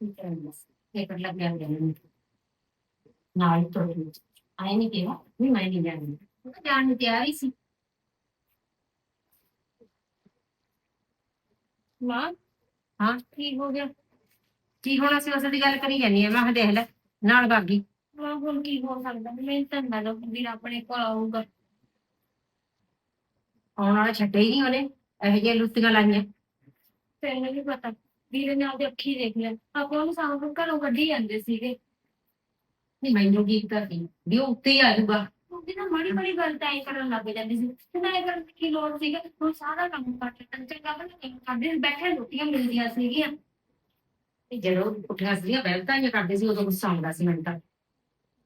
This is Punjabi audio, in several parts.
ਪੇਪਰ ਲੱਗਿਆ ਹੋਇਆ ਮੈਨੂੰ ਨਾਲ ਹੀ ਤੋੜ ਆਏ ਨਹੀਂ ਕਿਹਾ ਵੀ ਮੈਂ ਨਹੀਂ ਜਾਣੀ ਉਹ ਤਾਂ ਜਾਣ ਨੂੰ ਤਿਆਰ ਹੀ ਸੀ ਮਾਂ ਹਾਂ ਕੀ ਹੋ ਗਿਆ ਕੀ ਹੋਣਾ ਸੀ ਉਸ ਦੀ ਗੱਲ ਕਰੀ ਜਾਨੀ ਆ ਮੈਂ ਕਿਹਾ ਦੇਖ ਲੈ ਨਾਲ ਬਾਗੀ ਮਾਂ ਹੁਣ ਕੀ ਹੋ ਸਕਦਾ ਮੈਂ ਤਾਂ ਨਾ ਲੋ ਵੀਰ ਆਪਣੇ ਕੋਲ ਆਊਗਾ ਆਉਣ ਵਾਲਾ ਛੱਡੇ ਹੀ ਨਹੀਂ ਉਹਨੇ ਇਹੋ ਜਿਹੀਆਂ ਲੁੱਟੀਆਂ ਲਾਈਆਂ ਤੈਨੂੰ ਵੀ ਪਤਾ ਵੀਰੇ ਨੇ ਆਪਦੇ ਅੱਖੀ ਦੇਖ ਲਿਆ। ਆਪਾਂ ਉਹਨੂੰ ਸਾਹ ਘਰੋਂ ਕੱਢੀ ਜਾਂਦੇ ਸੀਗੇ। ਨਹੀਂ ਮੈਨੂੰ ਕੀ ਕਰਦੀ ਵੀ ਉਹ ਉੱਤੇ ਹੀ ਆ ਜਾਊਗਾ। ਉਹਦੀ ਨਾ ਮਾੜੀ ਮਾੜੀ ਗੱਲ ਤਾਂ ਐਂ ਕਰਨ ਲੱਗ ਜਾਂਦੀ ਸੀ। ਤੇ ਨਾ ਕਰਨ ਦੀ ਕੀ ਲੋੜ ਸੀਗਾ? ਉਹ ਸਾਰਾ ਕੰਮ ਕੱਟ ਚੰਗਾ ਬਣਾ ਕੇ ਕਰਦੇ ਬੈਠੇ ਰੋਟੀਆਂ ਮਿਲਦੀਆਂ ਸੀਗੀਆਂ। ਤੇ ਜਦੋਂ ਉੱਠਿਆ ਸੀਗਾ ਬੈਲਤਾਂ ਹੀ ਕਰਦੇ ਸੀ, ਉਦੋਂ ਗੁੱਸਾ ਆਉਂਦਾ ਸੀ ਮੈਨੂੰ ਤਾਂ।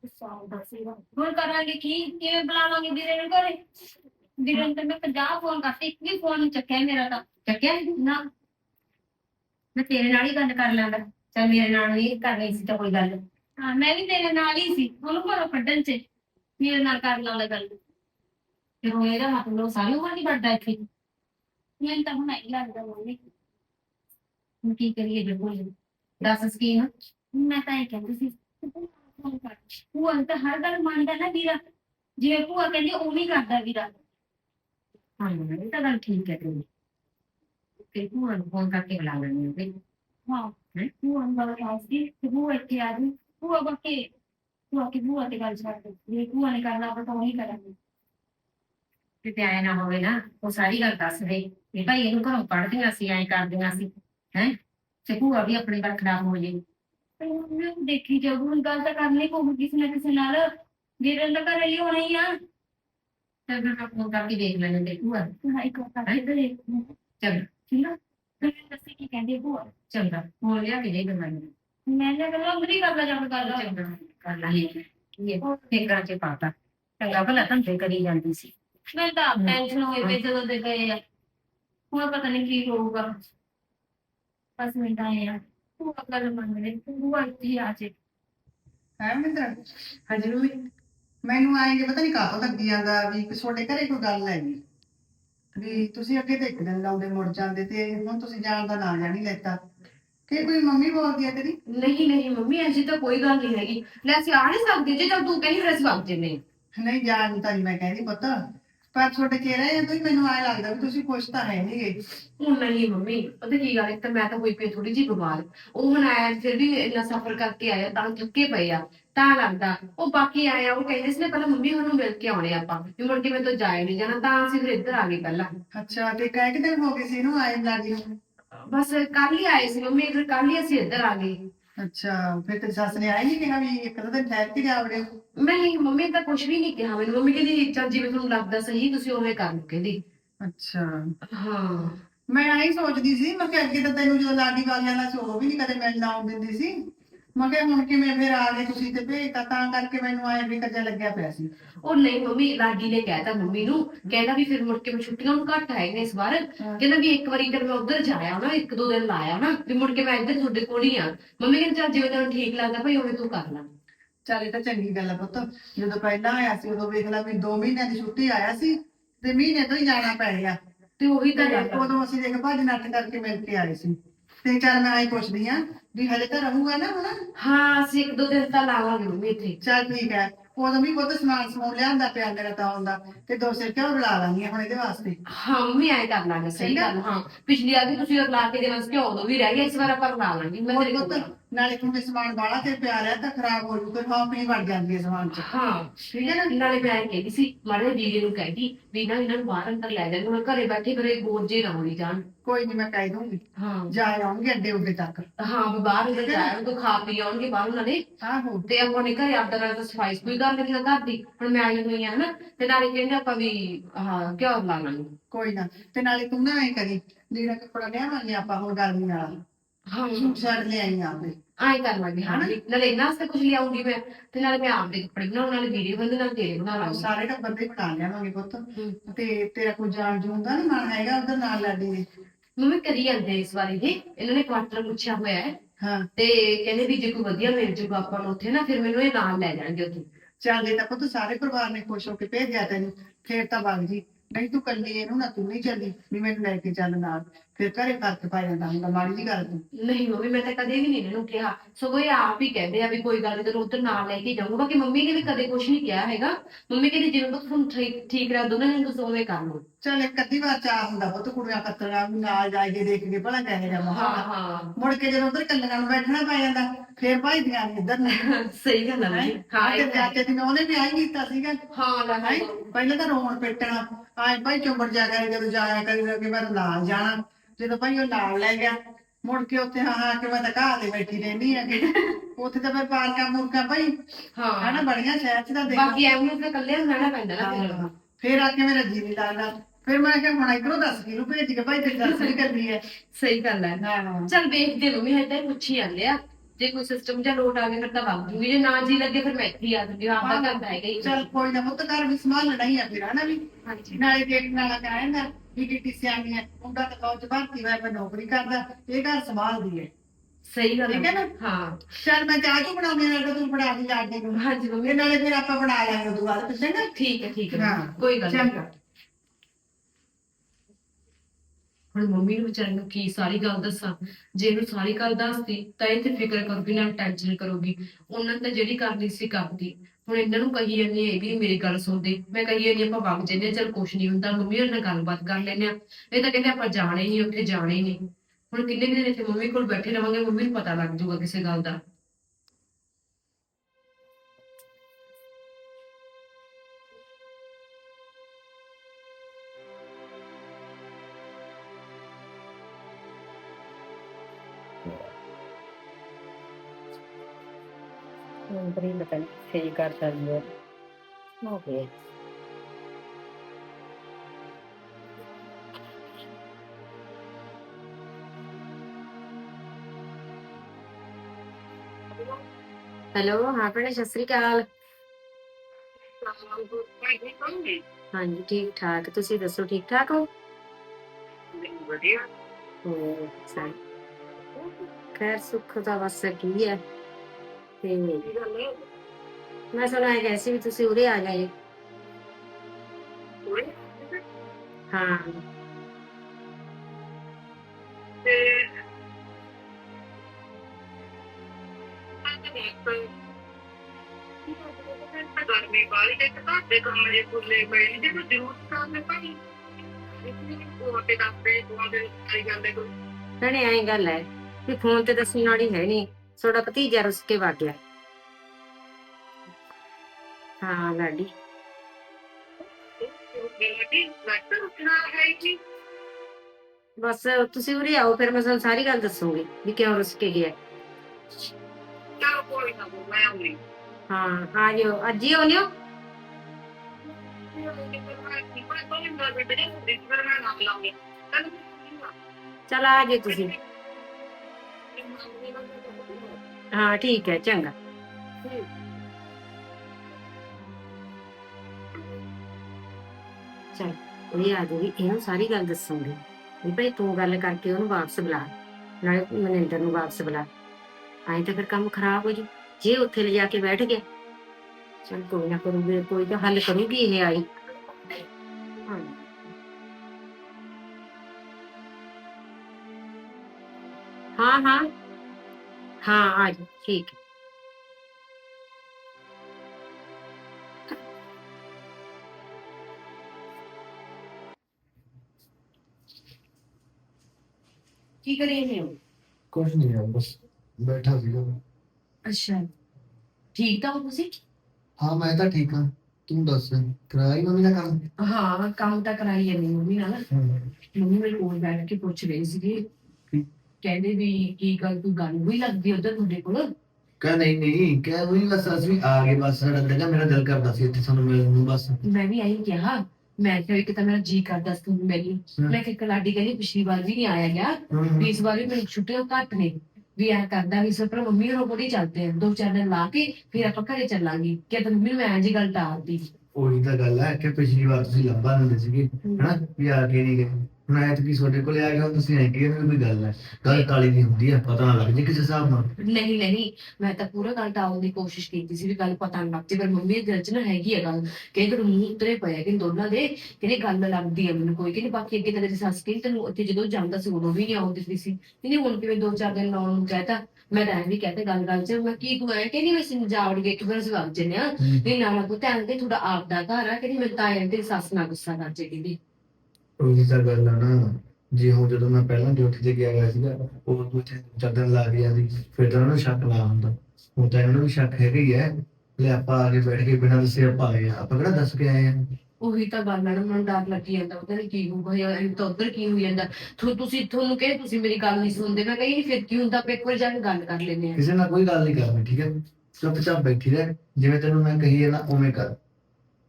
ਗੁੱਸਾ ਆਉਂਦਾ ਸੀਗਾ। ਹੁਣ ਕਰਾਂਗੇ ਕੀ? ਕਿਵੇਂ ਬੁਲਾਵਾਂਗੇ ਵੀਰੇ ਨੂੰ ਘਰੇ? ਵੀਰੇ ਨੂੰ ਤਾਂ ਮੈਂ 50 ਫੋਨ ਕਰਤੇ। ਇੱਕ ਵੀ ਫੋਨ ਨਹੀਂ ਚੱਕਿਆ ਮੇਰਾ ਤਾਂ। ਚੱਕਿਆ ਨੀ? ਮੈਂ ਤੇਰੇ ਨਾਲ ਹੀ ਗੱਲ ਕਰ ਲਾਂਗਾ। ਚੱਲ ਮੇਰੇ ਨਾਲ ਨਹੀਂ ਕਰ ਸੀ ਤਾਂ ਕੋਈ ਗੱਲ। ਹਾਂ ਮੈਂ ਵੀ ਤੇਰੇ ਨਾਲ ਹੀ ਸੀ। ਉਹਨੂੰ ਘਰੋਂ ਕੱਢਣ ਚ। ਮੇਰੇ ਨਾਲ ਕਰ ਲਾ ਗੱਲ। ਫਿਰ ਉਹ ਇਹਦਾ ਮਤਲਬ ਸਾਰੀ ਉਮਰ ਨਹੀਂ ਵੱਡਾ ਇੱਥੇ। ਮੈਨੂੰ ਤਾਂ ਹੁਣ ਹੀ ਲੱਗਦਾ ਮੰਮੀ। ਹੁਣ ਕੀ ਕਰੀਏ ਜੇ ਕੋਈ ਦੱਸ ਸਕੀਮ? ਮੈਂ ਤਾਂ ਇਹ ਕਹਿੰਦੀ ਸੀ ਭੂਆ ਨੂੰ ਤਾਂ ਹਰ ਗੱਲ ਮੰਨਦਾ ਨਾ ਵੀਰਾ। ਜਿਵੇਂ ਭੂਆ ਕਹਿੰਦੀ ਉਵੇਂ ਹੀ ਕਰਦਾ ਵੀਰਾ। ਹਾਂ ਇਹ ਤਾਂ ਗੱਲ ਠੀਕ ਹੈ ਤੇਰੀ। ਤੇ ਭੂਆ ਨੂੰ ਫੋਨ ਕਰਕੇ ਬੁਲਾ ਲੈਣੀ ਹੈ ਹਾਂ ਹੈਂ? ਭੂਆ ਨੂੰ ਗੱਲ ਕਰਦੀ ਤੇ ਭੂਆ ਇੱਥੇ ਆ ਗਈ ਭੂਆ ਬਾਕੀ ਭੂਆ ਕੀ ਭੂਆ ਤੇ ਗੱਲ ਛੱਡ ਦੇ ਜੇ ਭੂਆ ਨੇ ਕਰਨਾ ਆਪਾਂ ਤਾਂ ਉਹੀ ਕਰਾਂਗੇ ਕਿਤੇ ਆਇਆ ਨਾ ਹੋਵੇ ਨਾ ਉਹ ਸਾਰੀ ਗੱਲ ਦੱਸ ਦੇ ਵੀ ਭਾਈ ਇਹਨੂੰ ਘਰੋਂ ਪੜ੍ਹਦੀਆਂ ਸੀ ਐਂ ਕਰਦੀਆਂ ਸੀ ਹੈ ਤੇ ਭੂਆ ਵੀ ਆਪਣੀ ਗੱਲ ਖਰਾਬ ਹੋ ਜੇ ਤੇ ਹੁਣ ਦੇਖੀ ਜਾਊ ਹੁਣ ਗੱਲ ਤਾਂ ਕਰਨੀ ਪਊਗੀ ਕਿਸੇ ਨਾ ਕਿਸੇ ਨਾਲ ਵੀਰੇ ਨੂੰ ਤਾਂ ਘਰੇ ਹੀ ਹੋਣਾ ਹੀ ਆ ਤੇ ਫਿਰ ਮੈਂ ਫੋਨ ਕਰਕੇ ਦੇਖ ਲੈਣੇ ਤੇ ਭੂਆ ਨੂੰ। ਹਾਂ ਇੱਕ ਵਾਰ ਕਰਕੇ ਦੇ ਚੰਗਾ ਠੀਕ ਆ ਫਿਰ ਦੱਸੀ ਕੀ ਕਹਿੰਦੀ ਚੰਗਾ। ਹੋ ਲਿਆ ਮੈਂ ਗੱਲ ਕਰ ਲਾ ਚੰਗਾ ਕਰ ਚ ਪਾਤਾ ਚੰਗਾ ਭਲਾ ਧੰਦੇ ਕਰੀ ਜਾਂਦੀ ਸੀ। ਮੈਂ ਤਾਂ ਆਪ ਟੈਨਸ਼ਨ ਹੋਈ ਪਈ ਜਦੋਂ ਦੇ ਗਏ ਆ। ਹੁਣ ਪਤਾ ਨਹੀਂ ਕੀ ਹੋਊਗਾ। ਬਸ ਮੈਂ ਤਾਂ ਆਇਆ ਤੂੰ ਗੱਲ ਮੰਨ ਲੈ। ਤੂੰ ਇੱਥੇ ਆ ਜੇ। ਹੈ ਮਿੰਦਰ? ਹਾਂਜੀ ਮੰਮੀ। ਮੈਨੂੰ ਆਏ ਕਿ ਪਤਾ ਨਹੀਂ ਕਾਹਤੋਂ ਲੱਗੀ ਜਾਂਦਾ ਵੀ ਕਿ ਤੁਹਾਡੇ ਘਰੇ ਕੋਈ ਗੱਲ ਹੈਗੀ। ਵੀ ਤੁਸੀਂ ਅੱਗੇ ਤੇ ਇੱਕ ਦਿਨ ਲਾਉਂਦੇ ਮੁੜ ਜਾਂਦੇ ਤੇ ਹੁਣ ਤੁਸੀਂ ਜਾਣ ਦਾ ਨਾਂ ਜਾਣੀ ਲੈਤਾ। ਕਿ ਕੋਈ ਮੰਮੀ ਬੋਲਦੀ ਹੈ ਤੇਰੀ? ਨਹੀਂ ਨਹੀਂ ਮੰਮੀ ਐਸੀ ਤਾਂ ਕੋਈ ਗੱਲ ਨਹੀਂ ਹੈਗੀ। ਲੈ ਅਸੀਂ ਆ ਨਹੀਂ ਸਕਦੇ ਜੇ ਜਦ ਤੂੰ ਕਹਿੰਦੀ ਫਿਰ ਅਸੀਂ ਵਗ ਜੰਨੇ। ਨਹੀਂ ਜਾਣ ਨੂੰ ਤਾਂ ਨੀ ਮੈਂ ਕਹਿੰਦੀ ਪੁੱਤ। ਪਰ ਤੁਹਾਡੇ ਚਿਹਰੇ ਤੋਂ ਹੀ ਮੈਨੂੰ ਆਏ ਲੱਗਦਾ ਵੀ ਤੁਸੀਂ ਖੁਸ਼ ਤਾਂ ਹੈ ਨਹੀਂਗੇ ਹੁਣ ਨਹੀਂ ਮੰਮੀ ਪਤਾ ਕੀ ਗੱਲ ਇੱਕ ਤਾਂ ਮੈਂ ਤਾਂ ਹੋਈ ਪਈ ਥੋੜੀ ਜਿਹੀ ਬਿਮਾਰ। ਉਹ ਹੁਣ ਆਇਆ ਫਿਰ ਵੀ ਇੰਨਾ ਸਫ਼ਰ ਕਰਕੇ ਆਇਆ ਤਾਂ ਥੱਕੇ ਪਏ ਆ ਤਾਂ ਲੱਗਦਾ। ਉਹ ਬਾਕੀ ਆਇਆ ਉਹ ਕਹਿੰਦੇ ਸੀ ਨਾ ਪਹਿਲਾਂ ਮੰਮੀ ਉਹਨੂੰ ਮਿਲ ਕੇ ਆਉਣੇ ਆਪਾਂ ਵੀ ਮੁੜ ਕੇ ਮੈਂ ਤਾਂ ਜਾਇਆ ਨਹੀਂ ਜਾਣਾ ਤਾਂ ਅਸੀਂ ਫਿਰ ਇੱਧਰ ਆ ਗਏ ਪਹਿਲਾਂ। ਅੱਛਾ ਤੇ ਕਹਿ ਕਿ ਦਿਨ ਹੋ ਗਏ ਸੀ ਇਹਨੂੰ ਆਏ ਲਾਗੀ। ਬਸ ਕੱਲ ਹੀ ਆਏ ਸੀ ਮੰਮੀ ਫਿਰ ਕੱਲ ਹੀ ਅਸੀਂ ਇੱਧਰ ਆ ਗਏ। ਅੱਛਾ ਫਿਰ ਤੇ ਸੱਸ ਨੇ ਆਈ ਨਹੀਂ ਕਿਹਾ ਵੀ ਇੱਕ ਅੱਧਾ ਦਿਨ ਠਹਿਰ ਕੇ ਜਾਵੜੇ ਮੈਂ ਨਹੀਂ ਮੰਮੀ ਤਾਂ ਕੁਝ ਵੀ ਨਹੀਂ ਕਿਹਾ ਮੈਨੂੰ। ਮੰਮੀ ਕਹਿੰਦੀ ਚੱਲ ਜਿਵੇਂ ਤੁਹਾਨੂੰ ਲੱਗਦਾ ਸਹੀ ਤੁਸੀਂ ਉਵੇਂ ਕਰ ਲਓ ਕਹਿੰਦੀ। ਅੱਛਾ। ਹਾਂ। ਮੈਂ ਆਹੀ ਸੋਚਦੀ ਸੀ ਮੈਂ ਕਿ ਅੱਗੇ ਤਾਂ ਤੈਨੂੰ ਜਦੋਂ ਲਾਡੀ ਵਾਲ ਜਾਂਦਾ ਸੀ ਵੀ ਨਹੀਂ ਕਦੇ ਮਿਲਣ ਆਉਣ ਦਿੰਦੀ ਸੀ। ਮੈਂ ਕਿਹਾ ਹੁਣ ਕਿਵੇਂ ਫਿਰ ਆ ਗਏ ਤੁਸੀਂ ਤੇ ਭੇਜਤਾ ਤਾਂ ਕਰਕੇ ਮੈਨੂੰ ਆਏ ਵੀ ਕੱਜਾ ਲੱਗਿਆ ਪਿਆ ਸੀ। ਉਹ ਨਹੀਂ ਮੰਮੀ ਲਾਡੀ ਨੇ ਕਹਿਤਾ ਮੰਮੀ ਨੂੰ ਕਹਿੰਦਾ ਵੀ ਫਿਰ ਮੁੜ ਕੇ ਮੈਂ ਛੁੱਟੀਆਂ ਨੂੰ ਘੱਟ ਆਏ ਨੇ ਇਸ ਵਾਰ। ਕਹਿੰਦਾ ਵੀ ਇੱਕ ਵਾਰੀ ਕਰ ਮੈਂ ਉਧਰ ਜਾਇਆ ਨਾ ਇੱਕ ਦੋ ਦਿਨ ਲਾਇਆ ਨਾ ਵੀ ਮੁੜ ਕੇ ਮੈਂ ਇੱਧਰ ਤੁਹਾਡੇ ਕੋਲ ਹੀ ਆ। ਮੰਮੀ ਕਹਿੰਦੀ ਚੱਲ ਜਿਵੇਂ ਤੈਨੂੰ ਠੀਕ ਲੱਗਦਾ ਭਾਈ ਉਵੇਂ ਤੂੰ ਕਰ ਲੈ। ਚੱਲ ਇਹ ਤਾਂ ਚੰਗੀ ਗੱਲ ਆ ਪੁੱਤ ਜਦੋਂ ਪਹਿਲਾਂ ਆਇਆ ਸੀ ਉਦੋਂ ਵੇਖ ਲਾ ਵੀ 2 ਮਹੀਨਿਆਂ ਦੀ ਛੁੱਟੀ ਆਇਆ ਸੀ ਤੇ ਮਹੀਨੇ ਤੋਂ ਹੀ ਜਾਣਾ ਪੈ ਗਿਆ। ਤੇ ਉਹੀ ਤਾਂ ਗੱਲ। ਉਦੋਂ ਅਸੀਂ ਦੇਖ ਭੱਜ ਨੱਠ ਕਰਕੇ ਮਿਲ ਕੇ ਆਏ ਸੀ। ਤੇ ਚੱਲ ਮੈਂ ਆਈ ਪੁੱਛਦੀ ਆ ਵੀ ਹਜੇ ਤਾਂ ਰਹੂਗਾ ਨਾ ਹੁਣ ਹਾਂ ਅਸੀਂ ਇੱਕ ਦੋ ਦਿਨ ਤਾਂ ਲਾਵਾਂਗੇ ਮੰਮੀ ਇੱਥੇ। ਚੱਲ ਠੀਕ ਹੈ ਉਦੋਂ ਵੀ ਬਹੁਤ ਸਮਾਨ ਸਮੂਨ ਲਿਆਂਦਾ ਪਿਆ ਮੇਰਾ ਤਾਂ ਆਉਂਦਾ। ਤੇ ਦੋ ਸਿਰ ਕਿਉਂ ਬੁਲਾ ਲਾਂਗੀ ਹੁਣ ਇਹਦੇ ਵਾਸਤੇ। ਹਾਂ ਮੰਮੀ ਐਂ ਕਰ ਲਾਂਗੇ ਸਹੀ ਗੱਲ ਹਾਂ। ਪਿਛਲੀ ਵਾਰ ਵੀ ਤੁਸੀਂ ਲਾ ਕੇ ਦੇਣਾ ਸੀ ਉਦੋਂ ਵੀ ਰਹਿ ਗਿਆ ਇਸ ਵਾਰ ਆਪਾਂ ਲਾ ਲਾਂਗੇ। ਮੈਂ ਹੋਰ ਤੇਰੇ ਪੁੱਤ? ਕੋਲ ਨਾਲੇ ਕਿਉਂਕਿ ਸਮਾਨ ਬਾਹਲਾ ਤੇ ਪਿਆ ਰਿਹਾ ਤਾਂ ਖਰਾਬ ਹੋ ਜੂ ਕੋਈ ਫਾਪਣੀ ਵੜ ਜਾਂਦੀ ਹੈ ਸਮਾਨ ਚ। ਹਾਂ ਠੀਕ ਹੈ ਨਾ? ਨਾਲੇ ਮੈਂ ਐਂ ਕਹਿੰਦੀ ਸੀ ਮਾੜੇ ਦੀਦੀ ਨੂੰ ਕਹਿਦੀ ਵੀ ਨਾ ਇਹਨਾਂ ਨੂੰ ਬਾਹਰ ਅੰਦਰ ਲੈ ਜਾਣ ਹੁਣ ਘਰੇ ਬੈਠੇ ਘਰੇ ਗੋਜੇ ਨਾ ਹੋਈ ਜਾਣ। ਕੋਈ ਨਹੀਂ ਮੈਂ ਕਹਿ ਦੂੰਗੀ ਹਾਂ। ਜਾ ਆਉਂਗੇ ਅੱਡੇ ਉੱਡੇ ਤੱਕ। ਹਾਂ ਵੀ ਬਾਹਰ ਅੰਦਰ ਜਾਣ ਤੋਂ ਖਾ ਪੀ ਆਉਣਗੇ ਬਾਹਰੋਂ ਨਾਲੇ ਆਹੋ ਤੇ ਆਪਾਂ ਨੇ ਘਰੇ ਆਪਦਾ ਨਾਲ ਤਾਂ ਸਫ਼ਾਈ ਕੋਈ ਕਰ ਲੈਣੀ ਘਰ ਦੀ। ਹੁਣ ਮੈਂ ਆਈ ਹੋਈ ਆ ਹਨਾ ਤੇ ਨਾਲੇ ਕਹਿੰਦੇ ਆਪਾਂ ਵੀ ਹਾਂ ਕਿਉਂ ਲਾ ਲਾਂਗੇ। ਕੋਈ ਨਾ ਤੇ ਨਾਲੇ ਤੂੰ ਨਾ ਐ ਕਰੀ ਲੀੜਾ ਕੱਪੜਾ ਲਿਆਵਾਂਗੇ ਆਪਾਂ ਹੁਣ ਗਰਮੀ ਵਾਲਾ ਹਾਂ। ਸਾਟ ਲੈ ਆਈ ਕਰ ਲਾਂਗੇ ਹਾਂ ਜੀ। ਨਾਲੇ ਇਹਨਾਂ ਵਾਸਤੇ ਕੁਝ ਲਿਆਉਂਗੀ ਮੈਂ ਤੇ ਨਾਲੇ ਮੈਂ ਆਪਦੇ ਕੱਪੜੇ ਬਣਾਉਣ ਨਾਲੇ ਵੀਡੀਓ ਬਣਾਉਣ ਨਾਲ ਤੇਰੇ ਬਣਾ ਲਾਂਗੀ। ਸਾਰੇ ਟੱਬਰ ਦੇ ਬਣਾ ਲਿਆਵਾਂਗੇ ਪੁੱਤ। ਹੂੰ। ਤੇ ਤੇਰਾ ਕੋਈ ਜਾਣ ਜੂਣ ਦਾ ਨੀ ਮਨ ਹੈਗਾ ਉਧਰ ਨਾਲ ਲਾਡੀ ਦੇ? ਮੰਮੀ ਕਰੀ ਜਾਂਦੇ ਇਸ ਵਾਰੀ ਦੇ ਇਹਨਾਂ ਨੇ ਕੁਆਟਰ ਪੁੱਛਿਆ ਹੋਇਆ ਹੈ। ਹਾਂ। ਤੇ ਕਹਿੰਦੇ ਵੀ ਜੇ ਕੋਈ ਵਧੀਆ ਮਿਲ ਜੂਗਾ ਆਪਾਂ ਨੂੰ ਉੱਥੇ ਨਾ ਫਿਰ ਮੈਨੂੰ ਇਹ ਨਾਲ ਲੈ ਜਾਣਗੇ ਉੱਥੇ। ਚੱਲ ਜੇ ਤਾਂ ਪੁੱਤ ਸਾਰੇ ਪਰਿਵਾਰ ਨੇ ਖੁਸ਼ ਹੋ ਕੇ ਭੇਜਿਆ ਤੈਨੂੰ ਫੇਰ ਤਾਂ ਬਣ ਜੀ। ਨਹੀਂ ਤੂੰ ਕੱਲੀ ਇਹਨੂੰ ਨਾ ਤੂੰ ਨਹੀਂ ਚੱਲੀ ਵੀ ਮੈਨੂੰ ਲੈ ਕੇ ਚੱਲ ਨਾਲ। ਫਿਰ ਘਰੇ ਫ਼ਰਕ ਪੈ ਜਾਂਦਾ ਹੁੰਦਾ ਮਾੜੀ ਜੀ ਗੱਲ ਤੋਂ। ਨਹੀਂ ਮੰਮੀ ਮੈਂ ਤਾਂ ਕਦੇ ਵੀ ਨਹੀਂ ਇਹਨਾਂ ਨੂੰ ਕਿਹਾ। ਸਗੋਂ ਇਹ ਆਪ ਹੀ ਕਹਿੰਦੇ ਆ ਵੀ ਕੋਈ ਗੱਲ ਨੀ ਤੈਨੂੰ ਉੱਧਰ ਨਾਲ ਲੈ ਕੇ ਜਾਊਂਗਾ। ਕਿ ਮੰਮੀ ਨੇ ਵੀ ਕਦੇ ਕੁਝ ਨਹੀਂ ਕਿਹਾ ਹੈਗਾ। ਮੰਮੀ ਕਹਿੰਦੀ ਜਿਵੇਂ ਤੂੰ ਤੁਹਾਨੂੰ ਠੀਕ ਠੀਕ ਰਹਿ ਦੋਨਾਂ ਨੂੰ ਤੁਸੀਂ ਉਵੇਂ ਕਰ ਲਓ। ਚੱਲ ਇੱਕ ਅੱਧੀ ਵਾਰ ਚਾਹ ਹੁੰਦਾ ਬਹੁਤ ਕੁੜੀਆਂ ਕੱਤਣਾ ਵੀ ਨਾਲ ਜਾ ਕੇ ਦੇਖ ਕੇ ਭਲਾ ਕਹੇ ਜਾ ਹਾਂ ਹਾਂ। ਮੁੜ ਕੇ ਜਦੋਂ ਉਧਰ ਕੱਲੀਆਂ ਨੂੰ ਬੈਠਣਾ ਪੈ ਜਾਂਦਾ ਫੇਰ ਭਾਈ ਦੀਆਂ ਨੀ ਇੱਧਰ ਨੂੰ। ਸਹੀ ਗੱਲ ਆ ਮੰਮੀ। ਹਾਂ? ਹਾਂ ਤੇ ਇਹ ਤਾਂ ਹੈ। ਚਾਚੇ ਦੀ ਉਹਨੇ ਵੀ ਆਈ ਕੀਤਾ ਸੀਗਾ। ਹਾਂ ਹੈਂ? ਪਹਿਲਾਂ ਤਾਂ ਰੋਣ ਪਿੱਟਣਾ। ਆਏ ਭਾਈ ਚੁੰਬੜ ਜਾ ਕਰੇ ਜਦੋਂ ਜਾਇਆ ਕਰੀ ਕਿ ਮੈਂ ਨਾਲ ਜਾਣਾ। ਜਦੋਂ ਭਾਈ ਉਹ ਨਾਲ ਲੈ ਗਿਆ ਮੁੜ ਕੇ ਉੱਥੇ ਹਾਂ ਹਾਂ ਕਿ ਮੈਂ ਤਾਂ ਘਾਹ ਤੇ ਬੈਠੀ ਰਹਿੰਦੀ ਆ ਕਿ ਉੱਥੇ ਤਾਂ ਫਿਰ ਪਾਰਕਾਂ ਮੁਰਕਾਂ ਭਾਈ ਹਾਂ। ਹਨਾ ਬੜੀਆਂ ਸ਼ਹਿਰ ਚ ਤਾਂ ਦੇਖ। ਬਾਕੀ ਐਵੇਂ ਤਾਂ ਇਕੱਲੇ ਰਹਿਣਾ ਪੈਂਦਾ ਨਾ ਫਿਰ। ਹਾਂ। ਫਿਰ ਆ ਕੇ ਮੇਰਾ ਜੀ ਨਹੀਂ ਲੱਗਦਾ ਫਿਰ ਮੈਂ ਕਿਹਾ ਹੁਣ ਇਧਰੋਂ ਦੱਸ ਕਿਹਨੂੰ ਭੇਜ ਕੇ ਭਾਈ ਤੇਰੀ ਦੱਸ ਵੀ ਕਰਨੀ ਹੈ। ਸਹੀ ਗੱਲ ਹੈ। ਹਾਂ। ਚਲ ਵੇਖਦੇ ਮੰਮੀ ਹਜੇ ਤਾਂ ਪੁੱਛੀ ਜਾਂਦੇ ਆ। ਜੇ ਕੋਈ ਸਿਸਟਮ ਜਾਂ ਲੋਟ ਆ ਗਿਆ ਫਿਰ ਤਾਂ ਵਗ ਜੂਗੀ ਜੇ ਨਾ ਜੀ ਲੱਗੇ ਫਿਰ ਮੈਂ ਇੱਥੇ ਹੀ ਆ ਜੂਗੀ ਆਪਦਾ ਘਰ ਤਾਂ ਹੈਗਾ ਹੀ ਚੱਲ ਕੋਈ ਨਾ ਪੁੱਤ ਘਰ ਵੀ ਸੰਭਾਲਣਾ ਹੀ ਆ ਫਿਰ ਹਨਾ ਵੀ? ਹਾਂਜੀ। ਨਾਲੇ ਦੇਖ ਨਾਲਾ ਕਹਿੰਦਾ ਵੀ ਕਿੱਡੀ ਸਿਆਣੀ ਹੈ ਮੁੰਡਾ ਤਾਂ ਫੌਜ ਭਰਤੀ ਹੋਇਆ ਮੈਂ ਨੌਕਰੀ ਕਰਦਾ ਇਹ ਘਰ ਸੰਭਾਲਦੀ ਹੈ। ਸਹੀ ਗੱਲ ਠੀਕ ਹੈ ਨਾ? ਹਾਂ। ਚੱਲ ਮੈਂ ਚਾਹ ਚੂ ਬਣਾਉਂਦੀ ਹਾਂ ਨਾ ਤੂੰ ਬਣਾ ਦੀ ਲਾਡੀ ਨੂੰ ਹਾਂਜੀ ਮੰਮੀ। ਨਾਲੇ ਫਿਰ ਆਪਾਂ ਬਣਾ ਲਾਂਗੇ ਬਾਅਦ ਪਿੱਛੇ ਨਾ? ਠੀਕ ਹੈ ਠੀਕ ਹੈ। ਕੋਈ ਗੱਲ ਨਹੀਂ ਚੰਗਾ ਹੁਣ ਮੰਮੀ ਨੂੰ ਵਿਚਾਰੀ ਨੂੰ ਕੀ ਸਾਰੀ ਗੱਲ ਦੱਸਾਂ, ਜੇ ਇਹਨੂੰ ਸਾਰੀ ਗੱਲ ਦੱਸਦੀ ਤਾਂ ਇਹ ਤੇ ਫਿਕਰ ਕਰੂਗੀ, ਨਾ ਟੈਨਸ਼ਨ ਕਰੂਗੀ। ਉਹਨਾਂ ਨੇ ਤਾਂ ਜਿਹੜੀ ਕਰਨੀ ਸੀ ਕਰਦੀ। ਹੁਣ ਇਹਨਾਂ ਨੂੰ ਕਹੀ ਜਾਂਦੀ ਇਹ ਵੀ ਮੇਰੀ ਗੱਲ ਸੁਣਦੇ। ਮੈਂ ਕਹੀ ਜਾਂਦੀ ਆਪਾਂ ਵਗ ਜੰਨੇ ਚਲ ਕੁਛ ਨਹੀਂ ਹੁੰਦਾ, ਮੰਮੀ ਉਹਨਾਂ ਨਾਲ ਗੱਲਬਾਤ ਕਰ ਲੈਨੇ ਆ ਇਹ ਤਾਂ ਕਹਿੰਦੇ ਆਪਾਂ ਜਾਣੇ ਹੀ ਨਹੀਂ, ਉੱਥੇ ਜਾਣੇ ਹੀ ਨਹੀਂ। ਹੁਣ ਕਿੰਨੇ ਕਿੰਨੇ ਇੱਥੇ ਮੰਮੀ ਕੋਲ ਬੈਠੇ ਰਵਾਂਗੇ, ਮੰਮੀ ਨੂੰ ਪਤਾ ਲੱਗ ਜਾਊਗਾ ਕਿਸੇ ਗੱਲ ਦਾ। ਨੰਬਰੀ ਪਤਾ ਨਹੀਂ ਸਹੀ ਕਰ ਸਕਦੀ ਹੈ ਹੋ ਗਿਆ ਹੈਲੋ ਹਾਂ ਭੈਣੇ ਸਤਿ ਸ੍ਰੀ ਅਕਾਲ ਹਾਂਜੀ ਠੀਕ ਠਾਕ ਤੁਸੀਂ ਦੱਸੋ ਠੀਕ ਠਾਕ ਹੋ ਵਧੀਆ ਹੋ ਸਹੀ ਖੈਰ ਸੁੱਖ ਦਾ ਬਸ ਕੀ ਹੈ ਤੇ ਮੈਂ ਸੁਣਿਆ ਗਿਆ ਸੀ ਵੀ ਤੁਸੀਂ ਉਰੇ ਆ ਜਾਏ ਹਾਂ। ਤੇ ਗਰਮੀ ਤੇ ਤੁਹਾਡੇ ਕਮਰੇ ਖੁੱਲੇ ਪਏ ਨੇ ਜੇ ਕੰਮ ਹੈ ਭਾਈ ਦੇ ਭੈਣੇ ਐਂ ਗੱਲ ਹੈ ਵੀ ਫੋਨ ਤੇ ਦੱਸਣ ਵਾਲੀ ਹੈ ਨਹੀਂ। ਤੁਹਾਡਾ ਭਤੀਜਾ ਰੁੱਸ ਕੇ ਵਗ ਗਿਆ। ਹਾਂ ਲਾਡੀ। ਬਸ ਤੁਸੀਂ ਉਰੇ ਆਓ ਫਿਰ ਮੈਂ ਤੁਹਾਨੂੰ ਸਾਰੀ ਗੱਲ ਦੱਸੂਗੀ ਵੀ ਕਿਉਂ ਰੁੱਸ ਕੇ ਗਿਆ। ਚਲ ਕੋਈ ਨਾ ਮੈਂ ਆਉਂਗੀ ਹਾਂ ਆ ਜਿਓ। ਅੱਜ ਹੀ ਆਉਣਿਓ ਚਲ ਆ ਜਿਓ ਤੁਸੀਂ। ਹਾਂ, ਠੀਕ ਹੈ, ਚੰਗਾ। ਚਲ ਇਹ ਆ ਜਾਊਗੀ ਇਹਨੂੰ ਸਾਰੀ ਗੱਲ ਦੱਸੂਗੀ। ਵੀ ਭਾਈ ਤੂੰ ਗੱਲ ਕਰਕੇ ਉਹਨੂੰ ਵਾਪਸ ਬੁਲਾ। ਨਾਲੇ ਮਨਿੰਦਰ ਨੂੰ ਵਾਪਸ ਬੁਲਾ। ਐਂ ਤਾਂ ਫਿਰ ਕੰਮ ਖਰਾਬ ਹੋ ਜੂ। ਜੇ ਉੱਥੇ ਲਿਜਾ ਕੇ ਬੈਠ ਗਿਆ। ਚਲ ਕੋਈ ਨਾ ਕਰੂਗੀ ਕੋਈ ਤਾਂ ਹੱਲ ਕਰੂਗੀ ਇਹ ਆਈ। ਹਾਂ ਹਾਂ। ਹਾਂ ਆ ਜਾ ਠੀਕ ਹੈ। ਕੀ ਕਰੀ ਨੇ ਕੁਛ ਨਹੀਂ ਯਾਰ ਬਸ ਬੈਠਾ ਸੀਗਾ ਮੈਂ। ਅੱਛਾ। ਠੀਕ ਤਾਂ ਹੋ ਤੁਸੀਂ? ਹਾਂ ਮੈਂ ਤਾਂ ਠੀਕ ਹਾਂ। ਤੂੰ ਦੱਸ ਕਰਾਈ ਮੰਮੀ ਨਾਲ ਕੰਮ? ਹਾਂ ਕੰਮ ਤਾਂ ਕਰਾਈ ਜਾਂਦੀ ਮੰਮੀ ਨਾਲ। ਮੰਮੀ ਮੇਰੇ ਕੋਲ ਬੈਠ ਕੇ ਪੁੱਛ ਰਹੀ ਸੀਗੀ? ਕਹਿੰਦੇ ਵੀ ਕੀ ਗੱਲ ਤੂੰ ਗੱਲ ਹੋਈ ਲੱਗਦੀ ਉਧਰ ਤੁਹਾਡੇ ਕੋਲ? ਕਹ ਨਹੀਂ ਨਹੀਂ ਕਹਿ ਹੋਈ ਬਸ ਅਸੀਂ ਆ ਗਏ ਬਸ ਸਾਡਾ ਦਿਲ ਮੇਰਾ ਦਿਲ ਕਰਦਾ ਸੀ ਇੱਥੇ ਸਾਨੂੰ ਮਿਲਣ ਨੂੰ ਬਸ। ਮੈਂ ਵੀ ਆਈ ਕਿਹਾ ਮੈਂ ਕਿਹਾ ਇੱਕ ਤਾਂ ਮੇਰਾ ਜੀ ਕਰਦਾ ਸੀ ਤੁਹਾਨੂੰ ਮਿਲਣ। ਮੈਂ ਕਿ ਕਲਾਡੀ ਕਹਿੰਦੀ ਪਿਛਲੀ ਵਾਰ ਵੀ ਨਹੀਂ ਆਇਆ ਗਿਆ ਵੀ ਇਸ ਵਾਰ ਵੀ ਮੈਨੂੰ ਛੁੱਟੀਆਂ ਘੱਟ ਨੇ। ਵੀ ਐ ਕਰਦਾ ਵੀ ਸਪਰ ਮੰਮੀ ਹੀ ਚੱਲਦੇ ਆ। ਦੋ ਚਾਰ ਦਿਨ ਲਾ ਕੇ ਫਿਰ ਆਪਾਂ ਘਰੇ ਚੱਲਾਂਗੇ। ਕਿ ਤਾਂ ਮੰਮੀ ਨੂੰ ਮੈਂ ਜੀ ਗੱਲ ਟਾਲਦੀ। ਉਹੀ ਤਾਂ ਗੱਲ ਹੈ ਕਿ ਪਿਛਲੀ ਵਾਰ ਤੁਸੀਂ ਲੰਬਾ ਦਿੰਦੇ ਸੀਗੇ ਹਨਾ ਵੀ ਆ ਕੇ ਨਹੀਂ ਗਏ। ਹੁਣ ਐਤ ਕੀ ਤੁਹਾਡੇ ਕੋਲੇ ਆ ਗਿਆ ਤੁਸੀਂ ਐ ਕਿ ਕੋਈ ਗੱਲ ਹੈ ਗੱਲ ਕਾਲੀ ਨਹੀਂ ਹੁੰਦੀ ਹੈ ਪਤਾ ਨਾ ਲੱਗ ਜੇ ਕਿਸੇ ਹਿਸਾਬ ਨਾਲ। ਨਹੀਂ ਨਹੀਂ ਮੈਂ ਤਾਂ ਪੂਰਾ ਗੱਲ ਟਾਉਣ ਦੀ ਕੋਸ਼ਿਸ਼ ਕੀਤੀ ਸੀ ਵੀ ਗੱਲ ਪਤਾ ਨਾ ਲੱਗਦੀ ਪਰ ਮੰਮੀ ਦੇ ਦਿਲ 'ਚ ਨਾ ਹੈਗੀ ਆ ਗੱਲ। ਕਹਿੰਦੇ ਕਿ ਮੂੰਹ ਉਤਰੇ ਪਏ ਕਿ ਦੋਨਾਂ ਦੇ ਕਹਿੰਦੇ ਗੱਲ ਲੱਗਦੀ ਆ ਮੈਨੂੰ ਕੋਈ ਕਿ ਨਹੀਂ ਬਾਕੀ ਅੱਗੇ ਤਾਂ ਤੇਰੀ ਸੱਸ ਕਹਿੰਦੀ ਤੈਨੂੰ ਉੱਥੇ ਜਦੋਂ ਜਾਂਦਾ ਸੀ ਉਦੋਂ ਵੀ ਨਹੀਂ ਆਉਂਦੀ ਸੀ। ਨਹੀਂ ਹੁਣ ਕਿਵੇਂ ਦੋ ਚਾਰ ਦਿਨ ਲਾਉਣ ਨੂੰ ਕਹਿਤਾ। ਮੈਂ ਤਾਂ ਐਂ ਵੀ ਕਹਤੇ ਗੱਲ ਗੱਲ 'ਚ ਮੈਂ ਕੀ ਤੂੰ ਐ ਕਿ ਨਹੀਂ ਵੈਸੇ ਜਾਵੜ ਕੇ ਇੱਕ ਵਾਰ ਜਵਾਬ ਜੰਨਿਆ ਨਹੀਂ ਨਾ ਨਾ ਪੁੱਤ ਐਂ ਤੇ ਤੁਹਾਡਾ ਆਪ ਦਾ ਘਰ ਆ ਕਿ ਮੈਂ ਤਾਂ ਐਂ ਤੇਰੀ ਸੱਸ ਨਾਲ ਗੁੱਸਾ ਕਰ ਜੇ ਕਹਿੰਦੀ ਉਹੀ ਤਾਂ ਗੱਲ ਆ ਨਾ ਜੇ ਹੁਣ ਜਦੋਂ ਮੈਂ ਪਹਿਲਾਂ ਡਿਊਟੀ ਤੇ ਗਿਆ ਹੋਇਆ ਸੀਗਾ ਉਹ ਤੋਂ ਇੱਥੇ ਚੱਦਨ ਲਾ ਗਿਆ ਸੀ ਫਿਰ ਤਾਂ ਉਹਨਾਂ ਨੂੰ ਸ਼ੱਕ ਲਾ ਹੁੰਦਾ। ਹੁਣ ਤਾਂ ਇਹਨਾਂ ਨੂੰ ਵੀ ਸ਼ੱਕ ਹੈਗਾ ਹੀ ਹੈ ਲੈ ਆਪਾਂ ਆ ਕੇ ਬੈਠ ਕੇ ਬਿਨਾਂ ਦੱਸੇ ਆਪਾਂ ਆਏ ਆ ਆਪਾਂ ਕਿਹੜਾ ਦੱਸ ਕੇ ਆਏ ਆ? ਉਹੀ ਤਾਂ ਗੱਲ ਆ ਮੈਨੂੰ ਡਰ ਲੱਗੀ ਜਾਂਦਾ, ਪਤਾ ਨਹੀਂ ਕੀ ਹੋਊਗਾ ਯਾਰ ਇਹ ਤਾਂ ਉਧਰ ਕੀ ਹੋ ਜਾਂਦਾ। ਤੁ- ਤੁਸੀਂ, ਤੁਹਾਨੂੰ ਕਹੇ ਤੁਸੀਂ ਮੇਰੀ ਗੱਲ ਨਹੀਂ ਸੁਣਦੇ, ਮੈਂ ਕਹੀ ਫਿਰ ਕੀ ਹੁੰਦਾ, ਆਪਾਂ ਇੱਕ ਵਾਰ ਜਾ ਕੇ ਗੱਲ ਕਰ ਲੈਂਦੇ ਆ ਕਿਸੇ ਨਾਲ ਕੋਈ ਗੱਲ ਨਹੀਂ ਕਰਨੀ, ਠੀਕ ਹੈ? ਚੁੱਪਚਾਪ ਬੈਠੀ ਰਹਿ, ਜਿਵੇਂ ਤੈਨੂੰ ਮੈਂ ਕਹੀ ਹੈ ਨਾ, ਉਵੇਂ ਕਰ।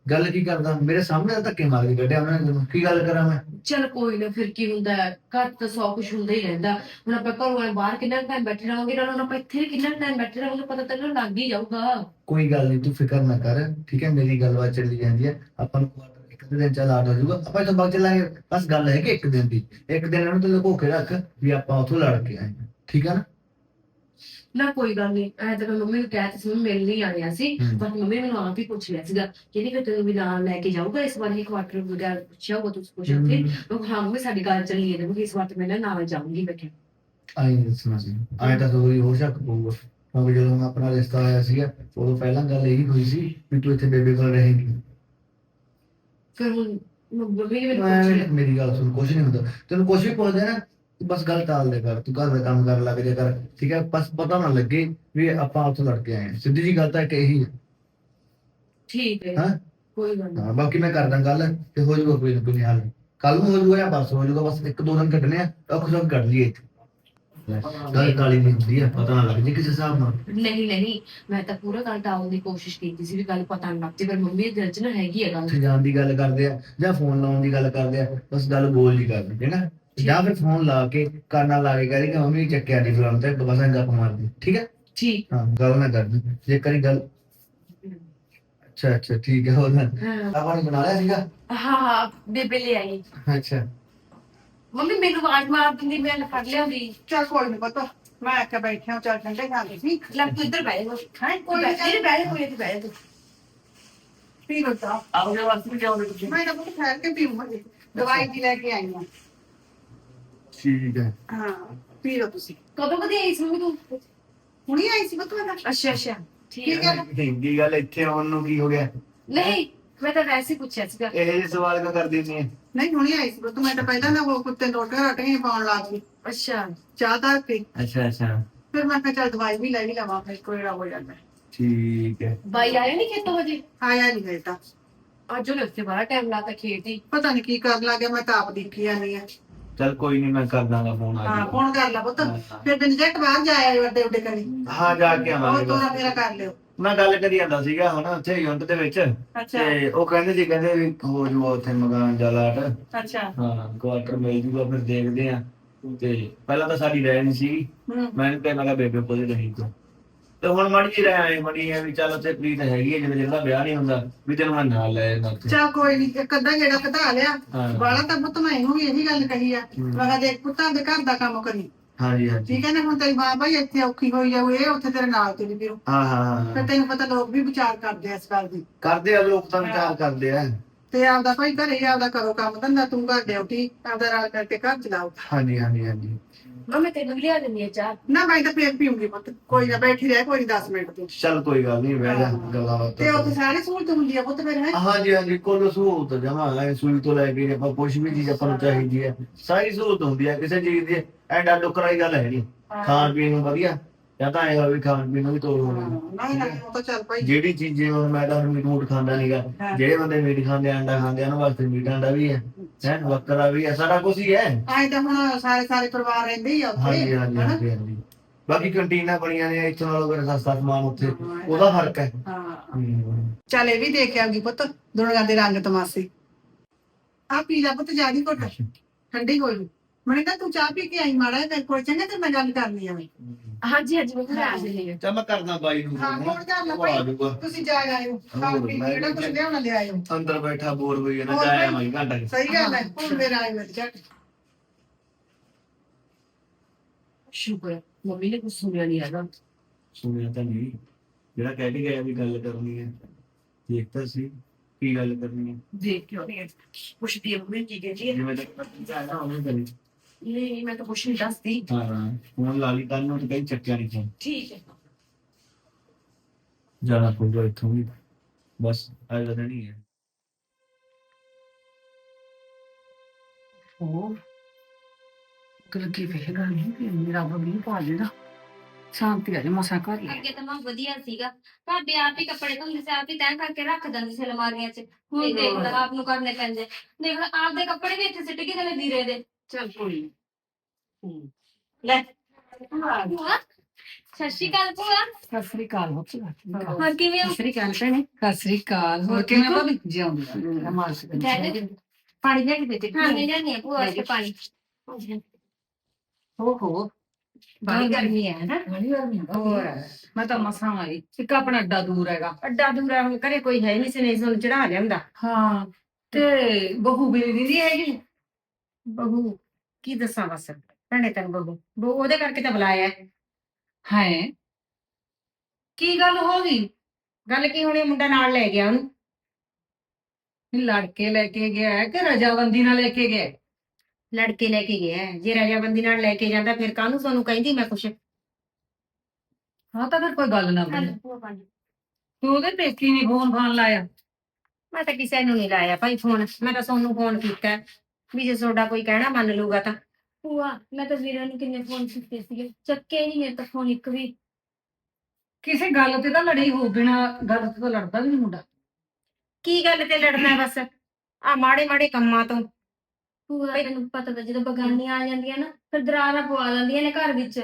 ਗੱਲ ਕੀ ਕਰਦਾ? ਮੇਰੇ ਸਾਹਮਣੇ ਤਾਂ ਧੱਕੇ ਮਾਰ ਕੇ ਕੱਢਿਆ ਉਹਨਾਂ ਨੇ ਕੀ ਗੱਲ ਕਰਾਂ ਮੈਂ? ਚਲ ਕੋਈ ਨਾ ਫਿਰ ਕੀ ਹੁੰਦਾ ਹੈ, ਘਰ ਤਾਂ ਸੌ ਕੁਛ ਹੁੰਦਾ ਹੀ ਰਹਿੰਦਾ। ਹੁਣ ਆਪਾਂ ਘਰੋਂ ਆਏ ਬਾਹਰ ਕਿੰਨਾ ਟਾਈਮ ਬੈਠੇ ਰਹਾਂਗੇ? ਨਾਲ ਹੁਣ ਆਪਾਂ ਇੱਥੇ ਕਿੰਨਾ ਟਾਈਮ ਬੈਠੇ ਰਹਾਂਗੇ? ਪਤਾ ਤੈਨੂੰ ਲੱਗ ਹੀ ਜਾਊਗਾ। ਕੋਈ ਗੱਲ ਨਹੀਂ ਤੂੰ ਫਿਕਰ ਨਾ ਕਰ ਠੀਕ ਹੈ? ਮੇਰੀ ਗੱਲਬਾਤ ਚੱਲੀ ਜਾਂਦੀ ਹੈ। ਆਪਾਂ ਨੂੰ ਇੱਕ ਅੱਧੇ ਦਿਨ ਚੱਲ ਆ ਜਾਊਗਾ ਆਪਾਂ ਇੱਥੋਂ ਬਾਅਦ ਚੱਲਾਂਗੇ। ਬਸ ਗੱਲ ਹੈ ਕਿ ਇੱਕ ਦਿਨ ਦੀ। ਇੱਕ ਦਿਨ ਇਹਨੂੰ ਤੇ ਲੁਕੋ ਕੇ ਰੱਖ ਵੀ ਆਪਾਂ ਉੱਥੋਂ ਲੜ ਕੇ ਆਏ ਹਾਂ। ਠੀਕ ਹੈ ਨਾ? ਨਾ ਕੋਈ ਗੱਲ ਨਹੀਂ ਐ ਤਾਂ ਮੈਂ ਮੰਮੀ ਨੂੰ ਕਹਿ ਤੀ ਸੀ ਮਿਲ ਨਹੀਂ ਆਇਆ ਸੀ ਹਮ। ਪਰ ਮੰਮੀ ਮੈਨੂੰ ਆਪ ਹੀ ਪੁੱਛ ਲਿਆ ਸੀਗਾ ਕਹਿੰਦੀ ਫਿਰ ਤੈਨੂੰ ਵੀ ਨਾਲ ਲੈ ਕੇ ਜਾਊਗਾ ਇਸ ਵਾਰ ਹੀ ਕੁਆਟਰ ਵਗੈਰਾ ਪੁੱਛਿਆ ਹੋਗਾ ਤੁਸੀਂ ਪੁੱਛਿਆ ਤੇ ਉਹ ਹਾਂ ਮੰਮੀ ਸਾਡੀ ਗੱਲ ਚੱਲੀ ਹੈ ਕਿ ਇਸ ਵਾਰ ਤੇ ਮੈਂ ਨਾ ਨਾਲ ਜਾਊਂਗੀ ਬੈਠੇ। ਆਈ ਨਹੀਂ ਦੱਸਣਾ ਸੀ। ਆਏ ਤਾਂ ਥੋੜੀ ਹੋ ਸ਼ੱਕ ਪਊਗਾ। ਕਿਉਂਕਿ ਜਦੋਂ ਮੈਂ ਆਪਣਾ ਰਿਸ਼ਤਾ ਹੋਇਆ ਸੀਗਾ ਉਦੋਂ ਪਹਿਲਾਂ ਗੱਲ ਇਹੀ ਹੋਈ ਸੀ ਵੀ ਤੂੰ ਇੱਥੇ ਬੇਬੇ ਕੋਲ ਰਹੇਂਗੀ। ਫਿਰ ਹੁਣ ਮੰਮੀ ਨੇ ਮੈਨੂੰ ਮੈਂ ਪੁੱਛ ਲਿਆ। ਮੇਰੀ ਗੱਲ ਸੁਣ ਕੁਛ ਨਹੀਂ ਹੁੰਦਾ। ਤੈਨੂੰ ਕੁਛ ਵੀ ਪੁੱਛਦੇ ਨਾ ਤੂੰ ਬਸ ਗੱਲ ਟਾਲ ਦੇ ਕਰ ਤੂੰ ਘਰ ਦਾ ਕੰਮ ਕਰਨ ਲੱਗ ਜਾ ਕਰ ਠੀਕ ਹੈ? ਬਸ ਪਤਾ ਨਾ ਲੱਗੇ ਵੀ ਆਪਾਂ ਉੱਥੋਂ ਲੜ ਕੇ ਆਏ ਹਾਂ। ਸਿੱਧੀ ਜੀ ਗੱਲ ਤਾਂ ਇੱਕ ਇਹੀ ਹੈ। ਠੀਕ ਹੈ। ਹਾਂ? ਕੋਈ ਗੱਲ ਨਹੀਂ। ਹਾਂ ਬਾਕੀ ਮੈਂ ਕਰਦਾ ਗੱਲ ਤੇ ਹੋ ਜਾਊਗਾ ਕੋਈ ਨਾ ਕੋਈ ਹੱਲ ਕੱਲ ਨੂੰ ਹੋ ਜਾਊਗਾ ਜਾਂ ਪਰਸੋਂ ਹੋ ਜਾਊਗਾ ਬਸ ਇੱਕ ਦੋ ਦਿਨ ਕੱਢਣੇ ਆ ਔਖ ਸੌਖ ਕੱਢ ਲਈਏ ਇੱਥੇ। ਗੱਲ ਕਾਲੀ ਨਹੀਂ ਹੁੰਦੀ ਹੈ ਪਤਾ ਨਾ ਲੱਗ ਜੇ ਕਿਸੇ ਹਿਸਾਬ ਨਾਲ। ਨਹੀਂ ਨਹੀਂ ਮੈਂ ਤਾਂ ਪੂਰਾ ਗੱਲ ਟਾਉਣ ਦੀ ਕੋਸ਼ਿਸ਼ ਕੀਤੀ ਸੀ ਵੀ ਗੱਲ ਪਤਾ ਨਾ ਲੱਗਦੀ ਪਰ ਮੰਮੀ ਦੇ ਦਿਲ 'ਚ ਨਾ ਹੈਗੀ ਆ ਗੱਲ। ਉੱਥੇ ਜਾਣ ਦੀ ਗੱਲ ਕਰਦੇ ਆ ਜਾਂ ਫੋਨ ਲਾਉਣ ਦੀ ਗੱਲ ਕਰਦੇ ਆ ਬਸ ਗੱਲ ਬੋਲ ਨਹੀਂ ਕਰਦੇ ਹੈ ਨਾ? ਜਾਂ ਫਿਰ ਫੋਨ ਲਾ ਕੇ ਕੰਨਾਂ ਲਾ ਕੇ ਕਰੀ ਕਿ ਮੰਮੀ ਚੱਕਿਆ ਨਹੀਂ ਫਲਾਣ ਤੇ ਬਸ ਐਂ ਗੱਪ ਮਾਰਦੀ ਠੀਕ ਹੈ? ਠੀਕ ਹਾਂ ਗੱਲ ਨਾ ਕਰਦੀ ਜੇ ਕਰੀ ਗੱਲ ਅੱਛਾ ਅੱਛਾ ਠੀਕ ਹੈ ਉਹਦਾ ਹਾਂ। ਆਪਾਂ ਨੇ ਬਣਾ ਲਿਆ ਸੀਗਾ? ਹਾਂ ਹਾਂ ਬੇਬੇ ਲੈ ਆਈ। ਅੱਛਾ। ਮੰਮੀ ਮੈਨੂੰ ਆਵਾਜ਼ ਮਾਰ ਦਿੰਦੀ ਮੈਂ ਫੜ ਲਿਆਉਂਦੀ। ਚੱਲ ਕੋਈ ਨਹੀਂ ਪਤਾ ਮੈਂ ਆਖਿਆ ਬੈਠਿਆ ਚੱਲ ਠੰਡੇ ਖਾਂਦੇ ਸੀ ਲੈ ਤੂੰ ਇੱਧਰ ਬਹਿ ਜਾ। ਹੈ? ਕੋਈ ਕੋਈ ਨਹੀਂ ਬਹਿ ਜਾ ਕੋਈ ਨਹੀਂ ਬਹਿ ਜਾ। ਪੀ ਲੋ ਚਾਹ। ਆਪਣੇ ਵਾਸਤੇ ਵੀ ਜਾਉਂਦੇ ਤੁਸੀਂ ਮੈਂ ਤਾਂ ਬਹੁਤ ਠਹਿਰ ਕੇ ਪੀਉਂਗੀ ਦਵਾਈ ਵੀ ਲੈ ਕੇ ਆਈ ਹਾਂ। ਠੀਕ ਹੈ। ਹਾਂ ਪੀ ਲੋ ਤੁਸੀਂ। ਕਦੋਂ ਕਦੀ ਆਈ ਸੀ ਮੰਮੀ ਤੂੰ? ਹੁਣੀ ਆਈ ਸੀ ਬਤੂ ਦਾ? ਅੱਛਾ ਅੱਛਾ। ਠੀਕ ਹੈ ਹੈ ਕੀ ਗੱਲ ਇੱਥੇ ਆਉਣ ਨੂੰ ਕੀ ਹੋ ਗਿਆ? ਨਹੀਂ ਮੈਂ ਤਾਂ ਵੈਸੇ ਪੁੱਛਿਆ ਸੀਗਾ। ਇਹ ਜਿਹੇ ਸਵਾਲ ਕਿਉਂ ਕਰਦੀ ਨਹੀਂ ਹੈ? ਨਹੀਂ ਹੁਣੀ ਆਈ ਸੀ ਬਤੂ ਮੈਂ ਤਾਂ ਪਹਿਲਾਂ ਨਾ ਉਹ ਕੁੱਤੇ ਨੂੰ ਰੋਟੀਆਂ ਰਾਟੀਆਂ ਪਾਉਣ ਲੱਗ ਗਈ। ਅੱਛਾ। ਚਾਹ ਤਾਂ ਪੀ ਅੱਛਾ ਅੱਛਾ। ਫਿਰ ਮੈਂ ਕਿਹਾ ਚੱਲ ਦਵਾਈ ਵੀ ਲੈ ਹੀ ਲਵਾਂ ਫਿਰ ਕੋਈ ਨਾ ਹੋ ਜਾਂਦਾ। ਠੀਕ ਹੈ। ਬਾਈ ਆਇਆ ਨਹੀਂ ਖੇਤੋਂ ਹਜੇ? ਆਇਆ ਨਹੀਂ ਹੈ ਤਾਂ। ਅੱਜ ਉਹਨੇ ਉੱਥੇ ਬੜਾ ਟਾਈਮ ਲਾਤਾ ਖੇਤ ਹੀ। ਪਤਾ ਨਹੀਂ ਕੀ ਕਰਨ ਲੱਗ ਗਿਆ ਮੈਂ ਤਾਂ ਆਪ ਦੇਖੀ ਜਾਂਦੀ ਆ ਚਲ ਕੋਈ ਨਹੀਂ ਮੈਂ ਕਰ ਦਾਂਗਾ ਫੋਨ ਆ ਹਾਂ ਫੋਨ ਕਰ ਲਾ ਪੁੱਤ। ਫਿਰ ਦਿਨ ਜੱਟ ਬਾਹਰ ਜਾ ਆਇਓ ਅੱਡੇ ਉੱਡੇ ਕਰੀ। ਹਾਂ ਜਾ ਕੇ ਉਹ ਆਵਾਂਗੇ ਤੋਰਾ ਬਸ। ਫੇਰਾ ਕਰ ਲਿਓ। ਮੈਂ ਗੱਲ ਕਰੀ ਜਾਂਦਾ ਸੀਗਾ ਹੁਣ ਉੱਥੇ ਯੂਨਿਟ ਦੇ ਵਿੱਚ। ਤੇ ਉਹ ਕਹਿੰਦੇ ਸੀ ਕਹਿੰਦੇ ਵੀ ਹੋ ਜੂਗਾ ਉੱਥੇ ਮਕਾਨ ਜਲਾਟ ਅੱਛਾ। ਹਾਂ ਕੁਆਟਰ ਮਿਲ ਜੂਗਾ ਫਿਰ ਦੇਖਦੇ ਆ ਤੇ ਪਹਿਲਾਂ ਤਾਂ ਸਾਡੀ ਰਹਿ ਨਹੀਂ ਸੀ ਮੈਂ ਕਿਹਾ ਮੈਂ ਕਿਹਾ ਬੇਬੇ ਕੋਲ ਰਹੀ ਤੂੰ। ਤੇ ਹੁਣ ਮਾੜੀ ਜਿਹੀ ਰਹਿ ਆਏ ਮੜੀ ਹੈ ਵੀ ਚੱਲ ਉੱਥੇ ਪ੍ਰੀਤ ਹੈਗੀ ਹੈ ਜਦੋਂ ਜਿਹਦਾ ਵਿਆਹ ਨਹੀਂ ਹੁੰਦਾ ਵੀ ਤੈਨੂੰ ਮੈਂ ਨਾਲ ਲੈ ਜਾਂਦਾ ਉੱਥੇ। ਚਾ ਕੋਈ ਨਹੀਂ ਇੱਕ ਅੱਧਾ ਜਿਹੜਾ ਕਢਾ ਲਿਆ। ਹਾਂ। ਵਾਲਾ ਤਾਂ ਪੁੱਤ ਮੈਂ ਇਹਨੂੰ ਵੀ ਇਹੀ ਗੱਲ ਕਹੀ ਆ ਮੈਂ ਕਿਹਾ ਦੇਖ ਪੁੱਤਾਂ ਦੇ ਘਰ ਦਾ ਕੰਮ ਕਰੀ। ਹਾਂਜੀ ਹਾਂਜੀ। ਠੀਕ ਹੈ ਨਾ ਹੁਣ ਤੇਰੀ ਮਾਂ ਭਾਈ ਇੱਥੇ ਔਖੀ ਹੋਈ ਜਾਊ ਇਹ ਉੱਥੇ ਤੇਰੇ ਨਾਲ ਤੇ ਨਹੀਂ ਹਾਂ ਹਾਂ ਹਾਂ ਫਿਰ ਤੈਨੂੰ ਪਤਾ ਲੋਕ ਵੀ ਵਿਚਾਰ ਕਰਦੇ ਆ ਇਸ ਗੱਲ ਦੀ। ਕਰਦੇ ਆ ਲੋਕ ਤਾਂ ਵਿਚਾਰ ਕਰਦੇ ਆ। ਤੇ ਆਪਦਾ ਭਾਈ ਘਰੇ ਆਪਦਾ ਕਰੋ ਕੰਮ ਧੰਦਾ ਤੂੰ ਘਰ ਡਿਊਟੀ ਆਪਦਾ ਰਲ ਕਰਕੇ ਘਰ ਚਲਾਓ। ਹਾਂਜੀ ਹਾਂਜੀ ਹਾਂਜੀ। ਮੰਮੀ ਤੈਨੂੰ ਵੀ ਲਿਆ ਦਿੰਦੀ ਆ ਚਾਹ। ਨਾ ਮੈਂ ਤਾਂ ਫੇਰ ਪੀਉਂਗੀ ਪੁੱਤ। ਕੋਈ ਨਾ ਬੈਠੀ ਰਹਿ ਕੋਈ 10 ਮਿੰਟ ਤੂੰ। ਚੱਲ ਕੋਈ ਗੱਲ ਨਹੀਂ ਬਹਿ ਜਾ ਹਾਂ। ਗੱਲਾਂ ਬਾਤਾਂ ਤੇ ਉੱਥੇ ਸਾਰੇ ਸਹੂਲਤ ਹੁੰਦੀ ਆ ਪੁੱਤ ਫਿਰ ਹੈ? ਹਾਂਜੀ ਹਾਂਜੀ ਕੋਈ ਸਹੂਲਤ ਜਮਾ ਹੈ ਸੂਈ ਤੋਂ ਲੈ ਕੇ ਆਪਾਂ ਕੁਝ ਵੀ ਚੀਜ਼ ਆਪਾਂ ਨੂੰ ਚਾਹੀਦੀ ਹੈ। ਸਾਰੀ ਸਹੂਲਤ ਹੁੰਦੀ ਹੈ ਕਿਸੇ ਚੀਜ਼ ਦੀ ਐਂਡਾ ਡੁਕਰਾਈ ਗੱਲ ਹੈ ਨਹੀਂ ਖਾਣ ਪੀਣ ਨੂੰ ਵਧੀਆ। ਜਾਂ ਤਾਂ ਇਹ ਹੋਵੇ ਖਾਣ ਪੀਣ ਨੂੰ ਵੀ ਤੋੜ ਹੋਣੀ। ਨਹੀਂ ਨਹੀਂ ਉਹ ਤਾਂ ਚੱਲ ਭਾਈ। ਜਿਹੜੀ ਚੀਜ਼ ਹੁਣ ਮੈਂ ਤਾਂ ਮੀਟ ਮੂਟ ਖਾਂਦਾ ਨਹੀਂਗਾ ਹਾਂ। ਜਿਹੜੇ ਬੰਦੇ ਮੀਟ ਖਾਂਦੇ ਆ, ਅੰਡਾ ਖਾਂਦੇ ਆ, ਉਹਨਾਂ ਵਾਸਤੇ ਮੀਟ ਅੰਡਾ ਵੀ ਹੈ। ਹੈ ਬੱਕਰਾ ਵੀ ਹੈ ਸਾਰਾ ਕੁਝ ਹੀ ਹੈ। ਆਏ ਤਾਂ ਹੁਣ ਸਾਰੇ ਸਾਰੇ ਪਰਿਵਾਰ ਰਹਿੰਦੇ ਹੀ ਆ ਉੱਥੇ ਹਾਂਜੀ ਹਾਂਜੀ ਹਨਾ? ਹਾਂਜੀ ਹਾਂਜੀ। ਬਾਕੀ ਕੰਟੀਨਾਂ ਬਣੀਆਂ ਨੇ ਇੱਥੋਂ ਨਾਲੋਂ ਫਿਰ ਸਸਤਾ ਸਮਾਨ ਉੱਥੇ। ਉਹਦਾ ਫ਼ਰਕ ਹੈ। ਹਾਂ। ਹਮ। ਚੱਲ ਇਹ ਵੀ ਦੇਖ ਆਉਂਗੀ ਪੁੱਤ ਦੁਨੀਆ ਦੇ ਰੰਗ ਤਮਾਸ਼ੇ। ਆ ਪੀ ਲੈ ਪੁੱਤ ਜਿਆਦੀ ਘੁੱਟ। ਠੰਡੀ ਹੋਈ ਮਨਿੰਦਰ ਤੂੰ ਚਾਹ ਪੀ ਕੇ ਆਈ ਮਾੜਾ ਜਿਹਾ ਮੇਰੇ ਕੋਲ ਚੰਗਾ ਤੇ ਮੈਂ ਗੱਲ ਕਰਨੀ ਆ ਹਾਂਜੀ ਹਾਂਜੀ ਮੰਮੀ ਮੈਂ ਆ ਜਾਂਦੀ ਹਾਂ। ਚੱਲ ਮੈਂ ਕਰਦਾ ਬਾਈ ਨੂੰ ਹਾਂ phone, ਹੁਣ ਕਰ ਲੈ ਉਹ ਆ ਭਾਈ ਜਾਊਗਾ। ਤੁਸੀਂ ਜਾ ਆਇਓ। ਖਾਣ ਹੋਰ, ਪੀਣ ਮੈਂ ਜਿਹੜਾ ਕੁਝ ਲਿਆਉਣਾ ਲਿਆਇਓ ਅੰਦਰ ਬੈਠਾ ਬੋਰ ਹੋਈ ਜਾਂਦਾ ਹੋਰ ਜਾਇਆ ਬਾਈ। ਮੈਂ ਘੰਟਾ ਕੁ। ਸਹੀ ਗੱਲ ਹੈ ਹੁਣ ਮੇਰਾ ਆਈ ਮੇਰੇ ਝੱਟ ਸ਼ੁਕਰ ਹੈ, ਮੰਮੀ ਨੇ ਕੁਝ ਸੁਣਿਆ ਨਹੀਂ ਹੈਗਾ। ਸੁਣਿਆ ਤਾਂ ਨਹੀਂ। ਜਿਹੜਾ ਕਹਿ ਕੇ ਗਿਆ ਵੀ ਗੱਲ ਕਰਨੀ ਹੈ ਦੇਖਤਾ ਸੀ ਕੀ ਗੱਲ ਕਰਨੀ ਹੈ। ਦੇਖ ਕੇ ਉਹਨੇ ਪੁੱਛਦੀ ਹੈ ਮੰਮੀ ਕੀ ਕਹਿੰਦੀ ਹੈ। ਜਿਵੇਂ ਤੱਕ ਜਾਣਾ ਉਹਨੇ ਕਰੀ ਨਹੀਂ ਮੈਂ ਤਾਂ ਕੁਝ ਨਹੀਂ ਦੱਸਦੀ। ਹਾਂ ਹਾਂ। ਹੁਣ ਲਾਲੀ ਕੱਲ ਨੂੰ ਤੇ ਕਈ ਚੱਕਿਆ ਨਹੀਂ ਫੋਨ। ਠੀਕ ਹੈ। ਜਾਣਾ ਪਊਗਾ ਇੱਥੋਂ ਵੀ। ਬਸ ਅੱਜ ਦਾ ਨਹੀਂ ਹੈ ਉਹ ਗੱਲ ਕੀ ਵੇਗਾ ਨਹੀਂ ਕਿ ਮੇਰਾ ਬਬੀ ਪਾ ਦੇਣਾ ਸ਼ਾਂਤੀ ਆ ਜਾ ਮਸਾਂ ਕਰ ਲੈ। ਅੱਗੇ ਤਾਂ ਮੈਂ ਵਧੀਆ ਸੀਗਾ। ਭਾਬੀ ਆਪ ਹੀ ਕੱਪੜੇ ਧੋਂਦੀ ਸੀ ਆਪ ਹੀ ਤੈਅ ਕਰਕੇ ਰੱਖ ਦਿੰਦੀ ਸੀ ਅਲਮਾਰੀਆਂ 'ਚ। ਹੁਣ ਦੇਖ ਲੈ ਆਪ ਨੂੰ ਕਰਨੇ ਪੈਂਦੇ। ਦੇਖ ਕੱਪੜੇ ਵੀ ਇੱਥੇ ਸਿੱਟ ਵੀਰੇ ਦੇ। ਚੱਲ ਕੋਈ ਨੀ। ਹੂੰ। ਭੂਆ ਸਤਿ ਸ਼੍ਰੀ ਅਕਾਲ ਭੂਆ। ਸਤਿ ਸ੍ਰੀ ਅਕਾਲ ਹੋ ਚੁੱਕਾ ਹੋਰ ਕਿਵੇਂ ਹੋ? ਸ੍ਰੀ ਅਕਾਲ ਭੈਣੇ। ਸਤਿ ਸ੍ਰੀ ਅਕਾਲ। ਹੋਰ ਕਿਵੇਂ ਭਾਬੀ? ਜਿਉਂਦੀ ਨਮਾਜ਼ ਡੈਡੀ ਪਾਣੀ ਲੈ ਕੇ ਦੇ ਦੇ ਹਾਂ ਨਹੀਂ ਜਾਨੀ ਭੂਆ ਵਾਸਤੇ ਪਾਣੀ। ਹੋ ਹੋ। ਬੜੀ ਗਰਮੀ ਹੈ ਨਾ। ਬੜੀ ਗਰਮੀ ਆ ਹੋਰ ਮੈਂ ਤਾਂ ਮਸਾਂ ਆਈ ਇੱਕ ਆਪਣਾ ਅੱਡਾ ਦੂਰ ਹੈਗਾ। ਅੱਡਾ ਦੂਰਾ ਹੁਣ ਘਰੇ ਕੋਈ ਹੈ ਨਹੀਂ ਸੀ ਨਹੀਂ ਸਾਨੂੰ ਚੜਾ ਲਿਆਂਦਾ। ਹਾਂ। ਤੇ ਬਹੂ ਵੀ ਨਹੀਂ ਹੈਗੀ? ਬਹੂ। ਕੀ ਦੱਸਾਂ ਬਸ? ਭੈਣੇ ਤੈਨੂੰ ਬਹੂ ਬਹੂ ਉਹਦੇ ਕਰਕੇ ਤਾਂ ਬੁਲਾਇਆ ਹੈ। ਹੈ ਕੀ ਗੱਲ ਹੋ ਗਈ? ਗੱਲ ਕੀ ਹੋਣੀ ਮੁੰਡਾ ਨਾਲ ਲੈ ਗਿਆ ਉਹਨੂੰ। ਲੜਕੇ ਲੈ ਕੇ ਗਿਆ ਹੈ ਕਿ ਰਜਾਬੰਦੀ ਨਾਲ ਲੈ ਕੇ ਗਿਆ ਹੈ? ਲੜਕੇ ਲੈ ਕੇ ਗਿਆ ਹੈ। ਜੇ ਰਾਜਾਬੰਦੀ ਨਾਲ ਲੈ ਕੇ ਜਾਂਦਾ ਫਿਰ ਕਾਹਨੂੰ ਸਾਨੂੰ ਕਹਿੰਦੀ ਮੈਂ ਕੁਛ? ਹਾਂ ਤਾਂ ਫਿਰ ਕੋਈ ਗੱਲ ਨਾ ਬਣੀ। ਪਾਣੀ ਤੂੰ ਉਹਦੇ ਪੇਕੀ ਨਹੀਂ ਫੋਨ ਫਾਨ ਲਾਇਆ? ਮੈਂ ਤਾਂ ਕਿਸੇ ਨੂੰ ਨਹੀਂ ਲਾਇਆ ਭਾਈ ਫੋਨ। ਮੈਂ ਤਾਂ ਸੋਨੂੰ ਫੋਨ ਕੀਤਾ। ਹੈ, ਵੀ ਜੇ ਤੁਹਾਡਾ ਕੋਈ ਕਹਿਣਾ ਮੰਨ ਲੂਗਾ ਤਾਂ। ਭੂਆ ਮੈਂ ਤਾਂ ਵੀਰੇ ਨੂੰ ਕਿੰਨੇ ਫੋਨ ਕੀਤੇ ਸੀਗੇ। ਚੱਕੇ ਨਹੀਂ ਮੇਰੇ ਤਾਂ ਫੋਨ ਇੱਕ ਵੀ। ਕਿਸੇ ਗੱਲ ਤੇ ਤਾਂ ਲੜੀ ਹੋ ਬਿਨਾ ਗੱਲ ਤੋਂ ਤਾਂ ਲੜਦਾ ਵੀ ਨਹੀਂ ਮੁੰਡਾ। ਕੀ ਗੱਲ ਤੇ ਲੜਨਾ ਬਸ? ਆ ਮਾੜੇ ਮਾੜੇ ਕੰਮਾਂ ਤੋਂ। ਭੂਆ ਤੈਨੂੰ ਪਤਾ ਤਾਂ ਜਦੋਂ ਬਗਾਨੀਆਂ ਆ ਜਾਂਦੀਆਂ ਨਾ ਫਿਰ ਦਰਾਰਾਂ ਪਵਾ ਲੈਂਦੀਆਂ ਨੇ ਘਰ ਵਿੱਚ।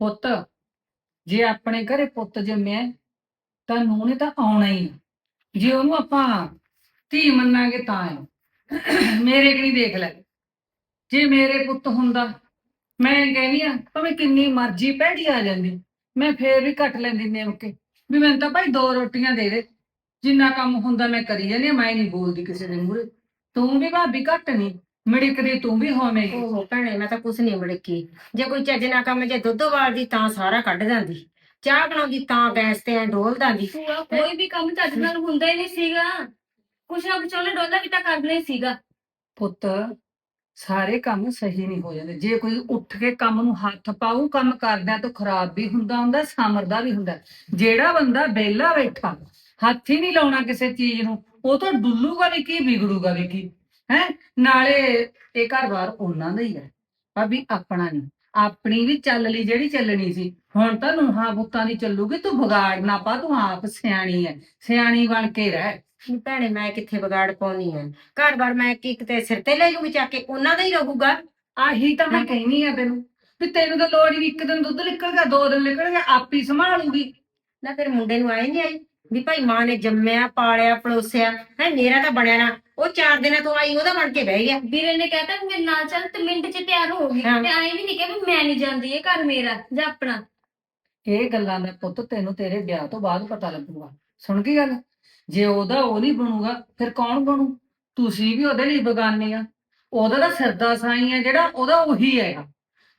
ਪੁੱਤ ਜੇ ਆਪਣੇ ਘਰੇ ਪੁੱਤ ਜੰਮਿਆ ਹੈ, ਤਾਂ ਨੂੰਹ ਨੇ ਤਾਂ ਆਉਣਾ ਹੀ ਹੈ। ਜੇ ਉਹਨੂੰ ਆਪਾਂ ਧੀ ਮੰਨਾਂਗੇ ਤਾਂ ਹੈ ਮੇਰੇ ਕਿ ਨਹੀਂ ਦੇਖ ਲੈ। ਜੇ ਮੇਰੇ ਪੁੱਤ ਹੁੰਦਾ ਮੈਂ ਕਹਿੰਦੀ ਆ ਭਾਵੇਂ ਕਿੰਨੀ ਮਰਜ਼ੀ ਭੈੜੀ ਆ ਜਾਂਦੀ ਮੈਂ ਫੇਰ ਵੀ ਕੱਟ ਲੈਂਦੀ ਨਿਮ ਕੇ ਵੀ ਮੈਨੂੰ ਤਾਂ ਭਾਈ ਦੋ ਰੋਟੀਆਂ ਦੇ ਦੇ ਜਿੰਨਾ ਕੰਮ ਹੁੰਦਾ ਮੈਂ ਕਰੀ ਜਾਂਦੀ ਹਾਂ, ਮੈਂ ਨਹੀਂ ਬੋਲਦੀ ਕਿਸੇ ਦੇ ਮੂਹਰੇ। ਤੂੰ ਵੀ ਭਾਬੀ ਘੱਟ ਨਹੀਂ ਮਿੜਕਦੀ ਤੂੰ ਵੀ ਹੋਵੇਂਗੀ ਓਹੋ ਭੈਣੇ ਮੈਂ ਤਾਂ ਕੁਛ ਨਹੀਂ ਮੜਕੀ। ਜੇ ਕੋਈ ਚੱਜ ਨਾ ਕੰਮ ਜੇ ਦੁੱਧ ਵਾਲਦੀ ਤਾਂ ਸਾਰਾ ਕੱਢ ਦਿੰਦੀ। ਚਾਹ ਬਣਾਉਂਦੀ ਤਾਂ ਗੈਸ ਤੇ ਐ ਡੋਲ ਦਿੰਦੀ ਕੋਈ ਵੀ ਕੰਮ ਚੱਜ ਨਾਲ ਹੁੰਦਾ ਹੀ ਨਹੀਂ ਸੀਗਾ। ਕੁਛ ਨਾ ਕੁਛ ਉਹਨੇ ਡੋਲਾ ਵੀ ਤਾਂ ਕਰਨਾ ਹੀ ਸੀਗਾ। ਪੁੱਤ, ਸਾਰੇ ਕੰਮ ਸਹੀ ਨਹੀਂ ਹੋ ਜਾਂਦੇ। ਜੇ ਕੋਈ ਉੱਠ ਕੇ ਕੰਮ ਨੂੰ ਹੱਥ ਪਾਊ, ਕੰਮ ਕਰਦਾ ਤਾਂ ਖਰਾਬ ਵੀ ਹੁੰਦਾ ਹੁੰਦਾ ਸਮਰਦਾ ਵੀ ਹੁੰਦਾ। ਜਿਹੜਾ ਬੰਦਾ ਵਿਹਲਾ ਬੈਠਾ, ਹੱਥ ਹੀ ਨਹੀਂ ਲਾਉਣਾ ਕਿਸੇ ਚੀਜ਼ ਨੂੰ, ਉਹ ਤਾਂ ਡੁੱਲੂਗਾ ਵੀ ਕੀ, ਵਿਗੜੂਗਾ ਵੀ ਕੀ, ਹੈ? ਨਾਲੇ ਇਹ ਘਰ-ਬਾਰ ਉਹਨਾਂ ਦਾ ਹੀ ਹੈ, ਭਾਬੀ ਆਪਣਾ ਨਹੀਂ। ਆਪਣੀ ਵੀ ਚੱਲ ਲਈ ਜਿਹੜੀ ਚੱਲਣੀ ਸੀ। ਹੁਣ ਤਾਂ ਨੂਹਾਂ ਪੁੱਤਾਂ ਦੀ ਚੱਲੂਗੀ, ਤੂੰ ਵਿਗਾੜ ਨਾ ਪਾ, ਤੂੰ ਆਪ ਸਿਆਣੀ ਹੈ। ਸਿਆਣੀ ਬਣ ਕੇ ਰਹਿ। ਨੀ ਭੈਣੇ ਮੈਂ ਕਿੱਥੇ ਵਿਗਾੜ ਪਾਉਣੀ ਐ ਘਰ-ਬਾਰ ਮੈਂ ਕੀ ਕਿਤੇ ਸਿਰ ਤੇ ਲੈ ਜੂਗੀ ਚੱਕ ਕੇ ਉਹਨਾਂ ਦਾ ਹੀ ਰਹੂਗਾ। ਆਹੀ ਤਾਂ ਮੈਂ ਕਹਿਨੀ ਆ ਤੈਨੂੰ ਵੀ ਤੈਨੂੰ ਤਾਂ ਲੋੜ ਹੀ ਨੀ, ਇੱਕ ਦਿਨ ਦੁੱਧ ਨਿਕਲ ਗਿਆ ਦੋ ਦਿਨ ਨਿਕਲ ਗਿਆ ਆਪੀ ਸੰਭਾਲੂਗੀ। ਨਾ ਫਿਰ ਮੁੰਡੇ ਨੂੰ ਆਏ ਨਹੀਂ ਆਈ ਵੀ ਭਾਈ ਮਾਂ ਨੇ ਜੰਮਿਆ ਪਾਲਿਆ ਪਲੋਸਿਆ ਹੈ ਮੇਰਾ ਤਾਂ ਬਣਿਆ ਨਾ ਉਹ ਚਾਰ ਦਿਨਾਂ ਤੋਂ ਆਈ ਉਹਦਾ ਬਣ ਕੇ ਬਹਿ ਗਿਆ। ਵੀਰੇ ਨੇ ਕਹਿਤਾ ਵੀ ਮੇਰੇ ਨਾਲ ਚੱਲ ਤੇ ਮਿੰਟ 'ਚ ਤਿਆਰ ਹੋ ਗਈ ਹਾਂ। ਤੇ ਐਂ ਵੀ ਨਹੀਂ ਕਿਹਾ ਵੀ ਮੈਂ ਨਹੀਂ ਜਾਂਦੀ ਇਹ ਘਰ ਮੇਰਾ ਜਾਂ ਆਪਣਾ। ਇਹ ਗੱਲਾਂ ਦਾ ਪੁੱਤ ਤੈਨੂੰ ਤੇਰੇ ਵਿਆਹ ਤੋਂ ਬਾਅਦ ਪਤਾ ਲੱਗੂਗਾ। ਸੁਣ ਗਈ ਗੱਲ? ਜੇ ਉਹਦਾ ਉਹ ਨਹੀਂ ਬਣੂਗਾ ਫਿਰ ਕੌਣ ਬਣੂ? ਤੁਸੀਂ ਵੀ ਉਹਦੇ ਲਈ ਬਗਾਨੇ ਆ। ਉਹਦਾ ਤਾਂ ਸਿਰਦਾ ਸਾਈ ਆ ਜਿਹੜਾ ਉਹਦਾ ਉਹੀ ਹੈਗਾ।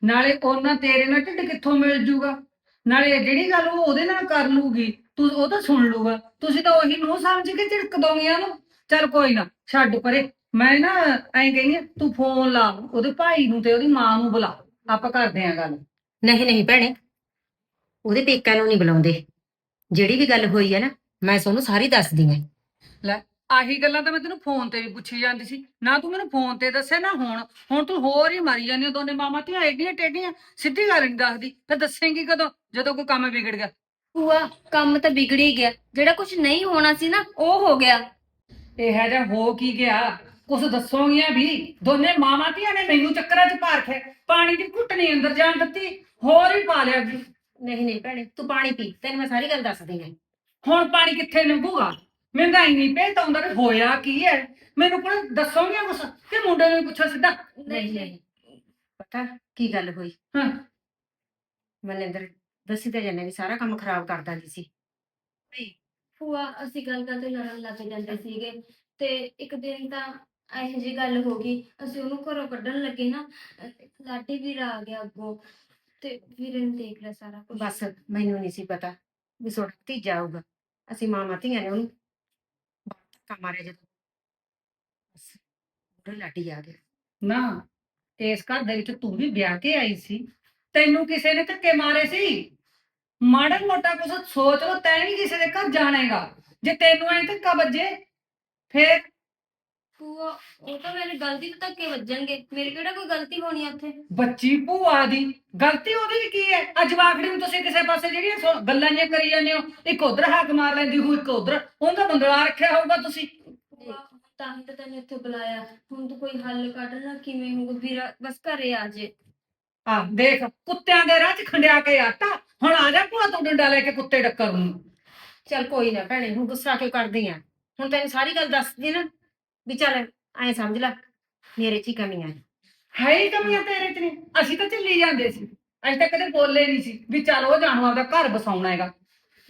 ਨਾਲੇ ਉਹਨਾਂ ਤੇਰੇ ਨਾਲ ਢਿੱਡ ਕਿੱਥੋਂ ਮਿਲ ਜੂਗਾ? ਨਾਲੇ ਜਿਹੜੀ ਗੱਲ ਉਹ ਉਹਦੇ ਨਾਲ ਕਰ ਲੂਗੀ ਤੂੰ ਉਹ ਤਾਂ ਸੁਣ ਲੂਗਾ। ਤੁਸੀਂ ਤਾਂ ਉਹੀ ਨੂੰ ਸਮਝ ਕੇ ਝਿੜਕ ਦੋਗੇ ਉਹਨੂੰ ਚੱਲ ਕੋਈ ਨਾ ਛੱਡ ਪਰੇ। ਮੈਂ ਨਾ ਐਂ ਕਹਿੰਦੀ ਆ, ਤੂੰ ਫੋਨ ਲਾ ਉਹਦੇ ਭਾਈ ਨੂੰ ਤੇ ਉਹਦੀ ਮਾਂ ਨੂੰ ਬੁਲਾ। ਆਪਾਂ ਕਰਦੇ ਆਂ ਗੱਲ। ਨਹੀਂ ਨਹੀਂ ਭੈਣੇ ਉਹਦੇ ਪੇਕਾਂ ਨੂੰ ਨਹੀਂ ਬੁਲਾਉਂਦੇ। ਜਿਹੜੀ ਵੀ ਗੱਲ ਹੋਈ ਹੈ ਨਾ ਮੈਂ ਤੁਹਾਨੂੰ ਸਾਰੀ ਦੱਸਦੀ ਆ। ਆਹੀ ਗੱਲਾਂ ਤਾਂ ਮੈਂ ਤੈਨੂੰ ਫੋਨ ਤੇ ਵੀ ਪੁੱਛੀ ਜਾਂਦੀ ਸੀ। ਨਾ ਤੂੰ ਮੈਨੂੰ ਫੋਨ ਤੇ ਦੱਸਿਆ ਨਾ ਹੁਣ। ਹੁਣ ਤੂੰ ਹੋਰ ਹੀ ਮਾਰੀ ਜਾਂਦੀ ਆਂ ਦੋਨੇ ਮਾਮਾ ਧੀਆਂ ਏਡੀਆਂ ਟੇਡੀਆਂ ਸਿੱਧੀ ਗੱਲ ਨਹੀਂ ਦੱਸਦੀ। ਫਿਰ ਦੱਸੇਂਗੀ ਕਦੋਂ ਜਦੋਂ ਕੋਈ ਕੰਮ ਵਿਗੜ ਗਿਆ। ਭੂਆ ਕੰਮ ਤਾਂ ਵਿਗੜ ਹੀ ਗਿਆ। ਜਿਹੜਾ ਕੁਝ ਨਹੀਂ ਹੋਣਾ ਸੀ ਨਾ ਉਹ ਹੋ ਗਿਆ। ਇਹ ਹੈ ਜਾਂ ਹੋ ਕੀ ਗਿਆ? ਕੁਛ ਦੱਸੋਗੀਆਂ ਵੀ? ਦੋਨੇ ਮਾਮਾ ਧੀਆਂ ਨੇ ਮੈਨੂੰ ਚੱਕਰਾਂ 'ਚ ਪਾਰਖਿਆ ਪਾਣੀ ਦੀ ਘੁੱਟ ਨਹੀਂ ਅੰਦਰ ਜਾਣ ਦਿੱਤੀ। ਹੋਰ ਹੀ ਪਾ ਲਿਆ ਵੀ ਨਹੀਂ ਨਹੀਂ ਭੈਣੇ ਤੂੰ ਪਾਣੀ ਪੀ। ਤੈਨੂੰ ਮੈਂ ਸਾਰੀ ਗੱਲ ਦੱਸਦੀ ਆ। ਹੁਣ ਪਾਣੀ ਕਿੱਥੇ ਲੰਘੂਗਾ ਮਹਿੰਗਾਈ ਨਹੀਂ ਭੇਜਦਾ ਹੁੰਦਾ ਵੀ ਹੋਇਆ ਕੀ ਹੈ? ਮੈਨੂੰ ਕੋਲ ਦੱਸੋਗੀਆਂ ਕੁਛ? ਕਿ ਮੁੰਡੇ ਨੂੰ ਪੁੱਛੋ ਸਿੱਧਾ? ਨਹੀਂ ਨਹੀਂ ਪਤਾ ਕੀ ਗੱਲ ਹੋਈ? ਹਾਂ। ਮਨਿੰਦਰ ਦੱਸੀ ਤਾਂ ਜੰਨੇ ਵੀ ਸਾਰਾ ਕੰਮ ਖਰਾਬ ਕਰ ਦਿੰਦੀ ਸੀ। ਭੂਆ ਅਸੀਂ ਗੱਲ ਕਰਦੇ ਲੜਨ ਲੱਗ ਜਾਂਦੇ ਸੀਗੇ। ਤੇ ਇੱਕ ਦਿਨ ਤਾਂ ਇਹੋ ਜਿਹੀ ਗੱਲ ਹੋ ਗਈ। ਅਸੀਂ ਉਹਨੂੰ ਘਰੋਂ ਕੱਢਣ ਲੱਗੇ ਨਾ ਲਾਡੀ ਵੀਰ ਆ ਗਿਆ ਅੱਗੋਂ। ਤੇ ਵੀਰੇ ਨੇ ਦੇਖ ਲਿਆ ਸਾਰਾ ਕੁਝ ਬਸ ਮੈਨੂੰ ਨਹੀਂ ਸੀ ਪਤਾ ਵੀ ਤੁਹਾਡਾ ਭਤੀਜਾ ਆਊਗਾ। ਅਸੀਂ ਮਾਂ ਧੀਆਂ ਨੇ ਉਹਨੂੰ ਧੱਕਾ ਮਾਰਿਆ ਜਦੋਂ ਬਸ ਉਹ ਲਾਡੀ ਆ ਗਿਆ ਨਾ ਇਸ ਘਰ ਦੇ ਵਿੱਚ ਤੂੰ ਵੀ ਵਿਆਹ ਕੇ ਆਈ ਸੀ ਤੈਨੂੰ ਕਿਸੇ ਨੇ ਧੱਕੇ ਮਾਰੇ ਸੀ ਮਾੜਾ ਮੋਟਾ ਕੁਛ ਸੋਚ ਲੋ ਤੈਂ ਵੀ ਕਿਸੇ ਦੇ ਘਰ ਜਾਣੇਗਾ ਜੇ ਤੈਨੂੰ ਐ ਧੱਕਾ ਵੱਜੇ ਫੇਰ ਭੂਆ ਉਹ ਤਾਂ ਮੇਰੀ ਗਲਤੀ ਤੋਂ ਧੱਕੇ ਵੱਜਣਗੇ। ਮੇਰੀ ਕਿਹੜਾ ਕੋਈ ਗਲਤੀ ਹੋਣੀ ਆ ਉੱਥੇ? ਬੱਚੀ ਭੂਆ ਦੀ। ਗਲਤੀ ਉਹਦੀ ਵੀ ਕੀ ਹੈ? ਅੱਜ ਵਾਖੜੀ ਨੂੰ ਤੁਸੀਂ ਕਿਸੇ ਪਾਸੇ ਜਿਹੜੀਆਂ ਸੋ- ਗੱਲਾਂ ਜਿਹੀਆਂ ਕਰੀ ਜਾਂਦੇ ਹੋ ਇੱਕ ਉਧਰ ਹੱਕ ਮਾਰ ਲੈਂਦੀ ਹੋ ਇੱਕ ਉਧਰ। ਉਹਦਾ ਬੰਦਲਾ ਰੱਖਿਆ ਹੋਊਗਾ ਤੁਸੀਂ। ਭੂਆ ਤਾਂ ਹੀ ਤਾਂ ਤੈਨੂੰ ਇੱਥੇ ਬੁਲਾਇਆ। ਹੁਣ ਤੂੰ ਕੋਈ ਹੱਲ ਕੱਢਣਾ ਕਿਵੇਂ ਹੋਊਗਾ? ਵੀਰਾ ਬਸ ਘਰੇ ਆ ਜੇ। ਆ ਦੇਖ ਕੁੱਤਿਆਂ ਦੇ ਰਾਹ 'ਚ ਖੰਡਿਆ ਕੇ ਆਟਾ ਹੁਣ ਆ ਜਾ ਭੂਆ ਤੂੰ ਡੰਡਾ ਲੈ ਕੇ ਕੁੱਤੇ ਡੱਕਰ ਨੂੰ। ਚੱਲ ਕੋਈ ਨਾ ਭੈਣੇ ਹੁਣ ਗੁੱਸਾ ਕਿਉਂ ਕਰਦੀ ਆ? ਹੁਣ ਤੈਨੂੰ ਸਾਰੀ ਗੱਲ ਦੱਸਦੀ ਨਾ। ਵੀ ਚੱਲ ਐਂ ਸਮਝ ਲੈ ਮੇਰੇ 'ਚ ਹੀ ਕਮੀਆਂ ਨੇ। ਹੈ ਹੀ ਕਮੀਆਂ ਤੇਰੇ 'ਚ ਨੇ। ਅਸੀਂ ਤਾਂ ਝੱਲੀ ਜਾਂਦੇ ਸੀ। ਅਸੀਂ ਤਾਂ ਕਦੇ ਬੋਲੇ ਨਹੀਂ ਸੀ ਵੀ ਚੱਲ ਉਹ ਜਾਣੂ ਆਪਦਾ ਘਰ ਬਸਾਉਣਾ ਹੈਗਾ।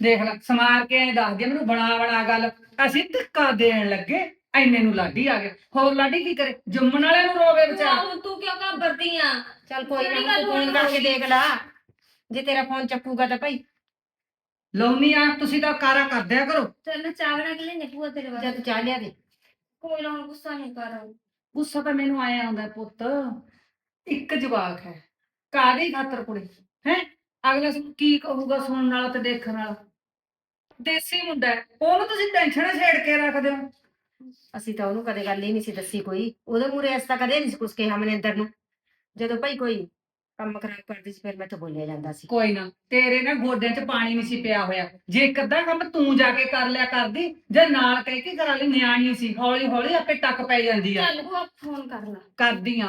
ਦੇਖ ਲੈ ਸਮਾਰ ਕੇ ਐਂ ਦੱਸਦੀ ਆ ਮੈਨੂੰ ਬਣਾ ਬਣਾ ਗੱਲ। ਅਸੀਂ ਧੱਕਾ ਦੇਣ ਲੱਗੇ ਐਨੇ ਨੂੰ ਲਾਡੀ ਆ ਗਿਆ। ਹੋਰ ਲਾਡੀ ਕੀ ਕਰੇ? ਜੰਮਣ ਵਾਲਿਆਂ ਨੂੰ ਰੋਵੇ ਵਿਚਾਰਾ। ਹੁਣ ਤੂੰ ਕਿਉਂ ਘਬਰਦੀ ਆ? ਚੱਲ ਕੋਈ ਜਿਹੜੀ ਨਾ ਗੱਲ ਤੂੰ ਫੋਨ ਹੋਣੀ ਕਰਕੇ। ਦੇਖ ਲੈ। ਜੇ ਤੇਰਾ ਫੋਨ ਚੱਕੂਗਾ ਤਾਂ ਭਾਈ। ਲਾਉਣੀ ਆ ਤੁਸੀਂ ਤਾਂ ਕਾਰਾ ਕਰਦਿਆ ਕਰੋ। ਚੱਲ ਬਣਾ ਕੇ ਲੈਣੇ ਭੂਆ ਤੇਰੇ ਜਦ ਵਾਸਤੇ ਚਾਹ ਲਿਆ ਦੇ। ਕੋਈ ਨਾ ਹੁਣ ਗੁੱਸਾ ਨਹੀਂ ਕਰ, ਗੁੱਸਾ ਤਾਂ ਮੈਨੂੰ ਆਇਆ ਆਉਂਦਾ ਪੁੱਤ, ਇੱਕ ਜਵਾਕ ਹੈ ਕਾਦੀ ਖਾਤਰ ਕੁੜੀ, ਹੈ? ਅਗਲਾ ਸਾਨੂੰ ਕੀ ਕਹੂਗਾ ਸੁਣਨ ਵਾਲਾ ਤੇ ਦੇਖਣ ਵਾਲਾ? ਦੇਸੀ ਮੁੰਡਾ ਹੈ, ਉਹਨੂੰ ਤੁਸੀਂ ਟੈਨਸ਼ਨ ਛੇੜ ਕੇ ਰੱਖਦੇ ਹੋ? ਅਸੀਂ ਤਾਂ ਉਹਨੂੰ ਕਦੇ ਗੱਲ ਹੀ ਨਹੀਂ ਸੀ ਦੱਸੀ ਕੋਈ, ਉਹਦੇ ਮੂਰੇ ਅਸ ਤਾਂ ਕਦੇ ਨਹੀਂ ਸੀ ਕੁਛ ਕਿਹਾ ਮਨਿੰਦਰ ਨੂੰ। ਜਦੋਂ ਭਾਈ ਕੋਈ ਕੰਮ ਖਰਾਬ ਕਰਦੀ ਸੀ ਫਿਰ ਮੈਂ ਤਾਂ ਬੋਲਿਆ ਜਾਂਦਾ ਸੀ। ਕੋਈ ਨਾ ਤੇਰੇ ਨਾ ਗੋਡਿਆਂ 'ਚ ਪਾਣੀ ਨਹੀਂ ਸੀ ਪਿਆ ਹੋਇਆ। ਜੇ ਇੱਕ ਅੱਧਾ ਕੰਮ ਤੂੰ ਜਾ ਕੇ ਕਰ ਲਿਆ ਕਰਦੀ ਜੇ ਨਾਲ ਕਹਿ ਕੇ ਕਰਾ ਲਈ ਨਿਆਣੀ ਸੀ ਹੌਲੀ ਹੌਲੀ ਆਪੇ ਟੱਕ ਪੈ ਜਾਂਦੀ ਆ। ਚੱਲ ਭੂਆ ਫੋਨ ਕਰ ਲਾ। ਕਰਦੀ ਆ।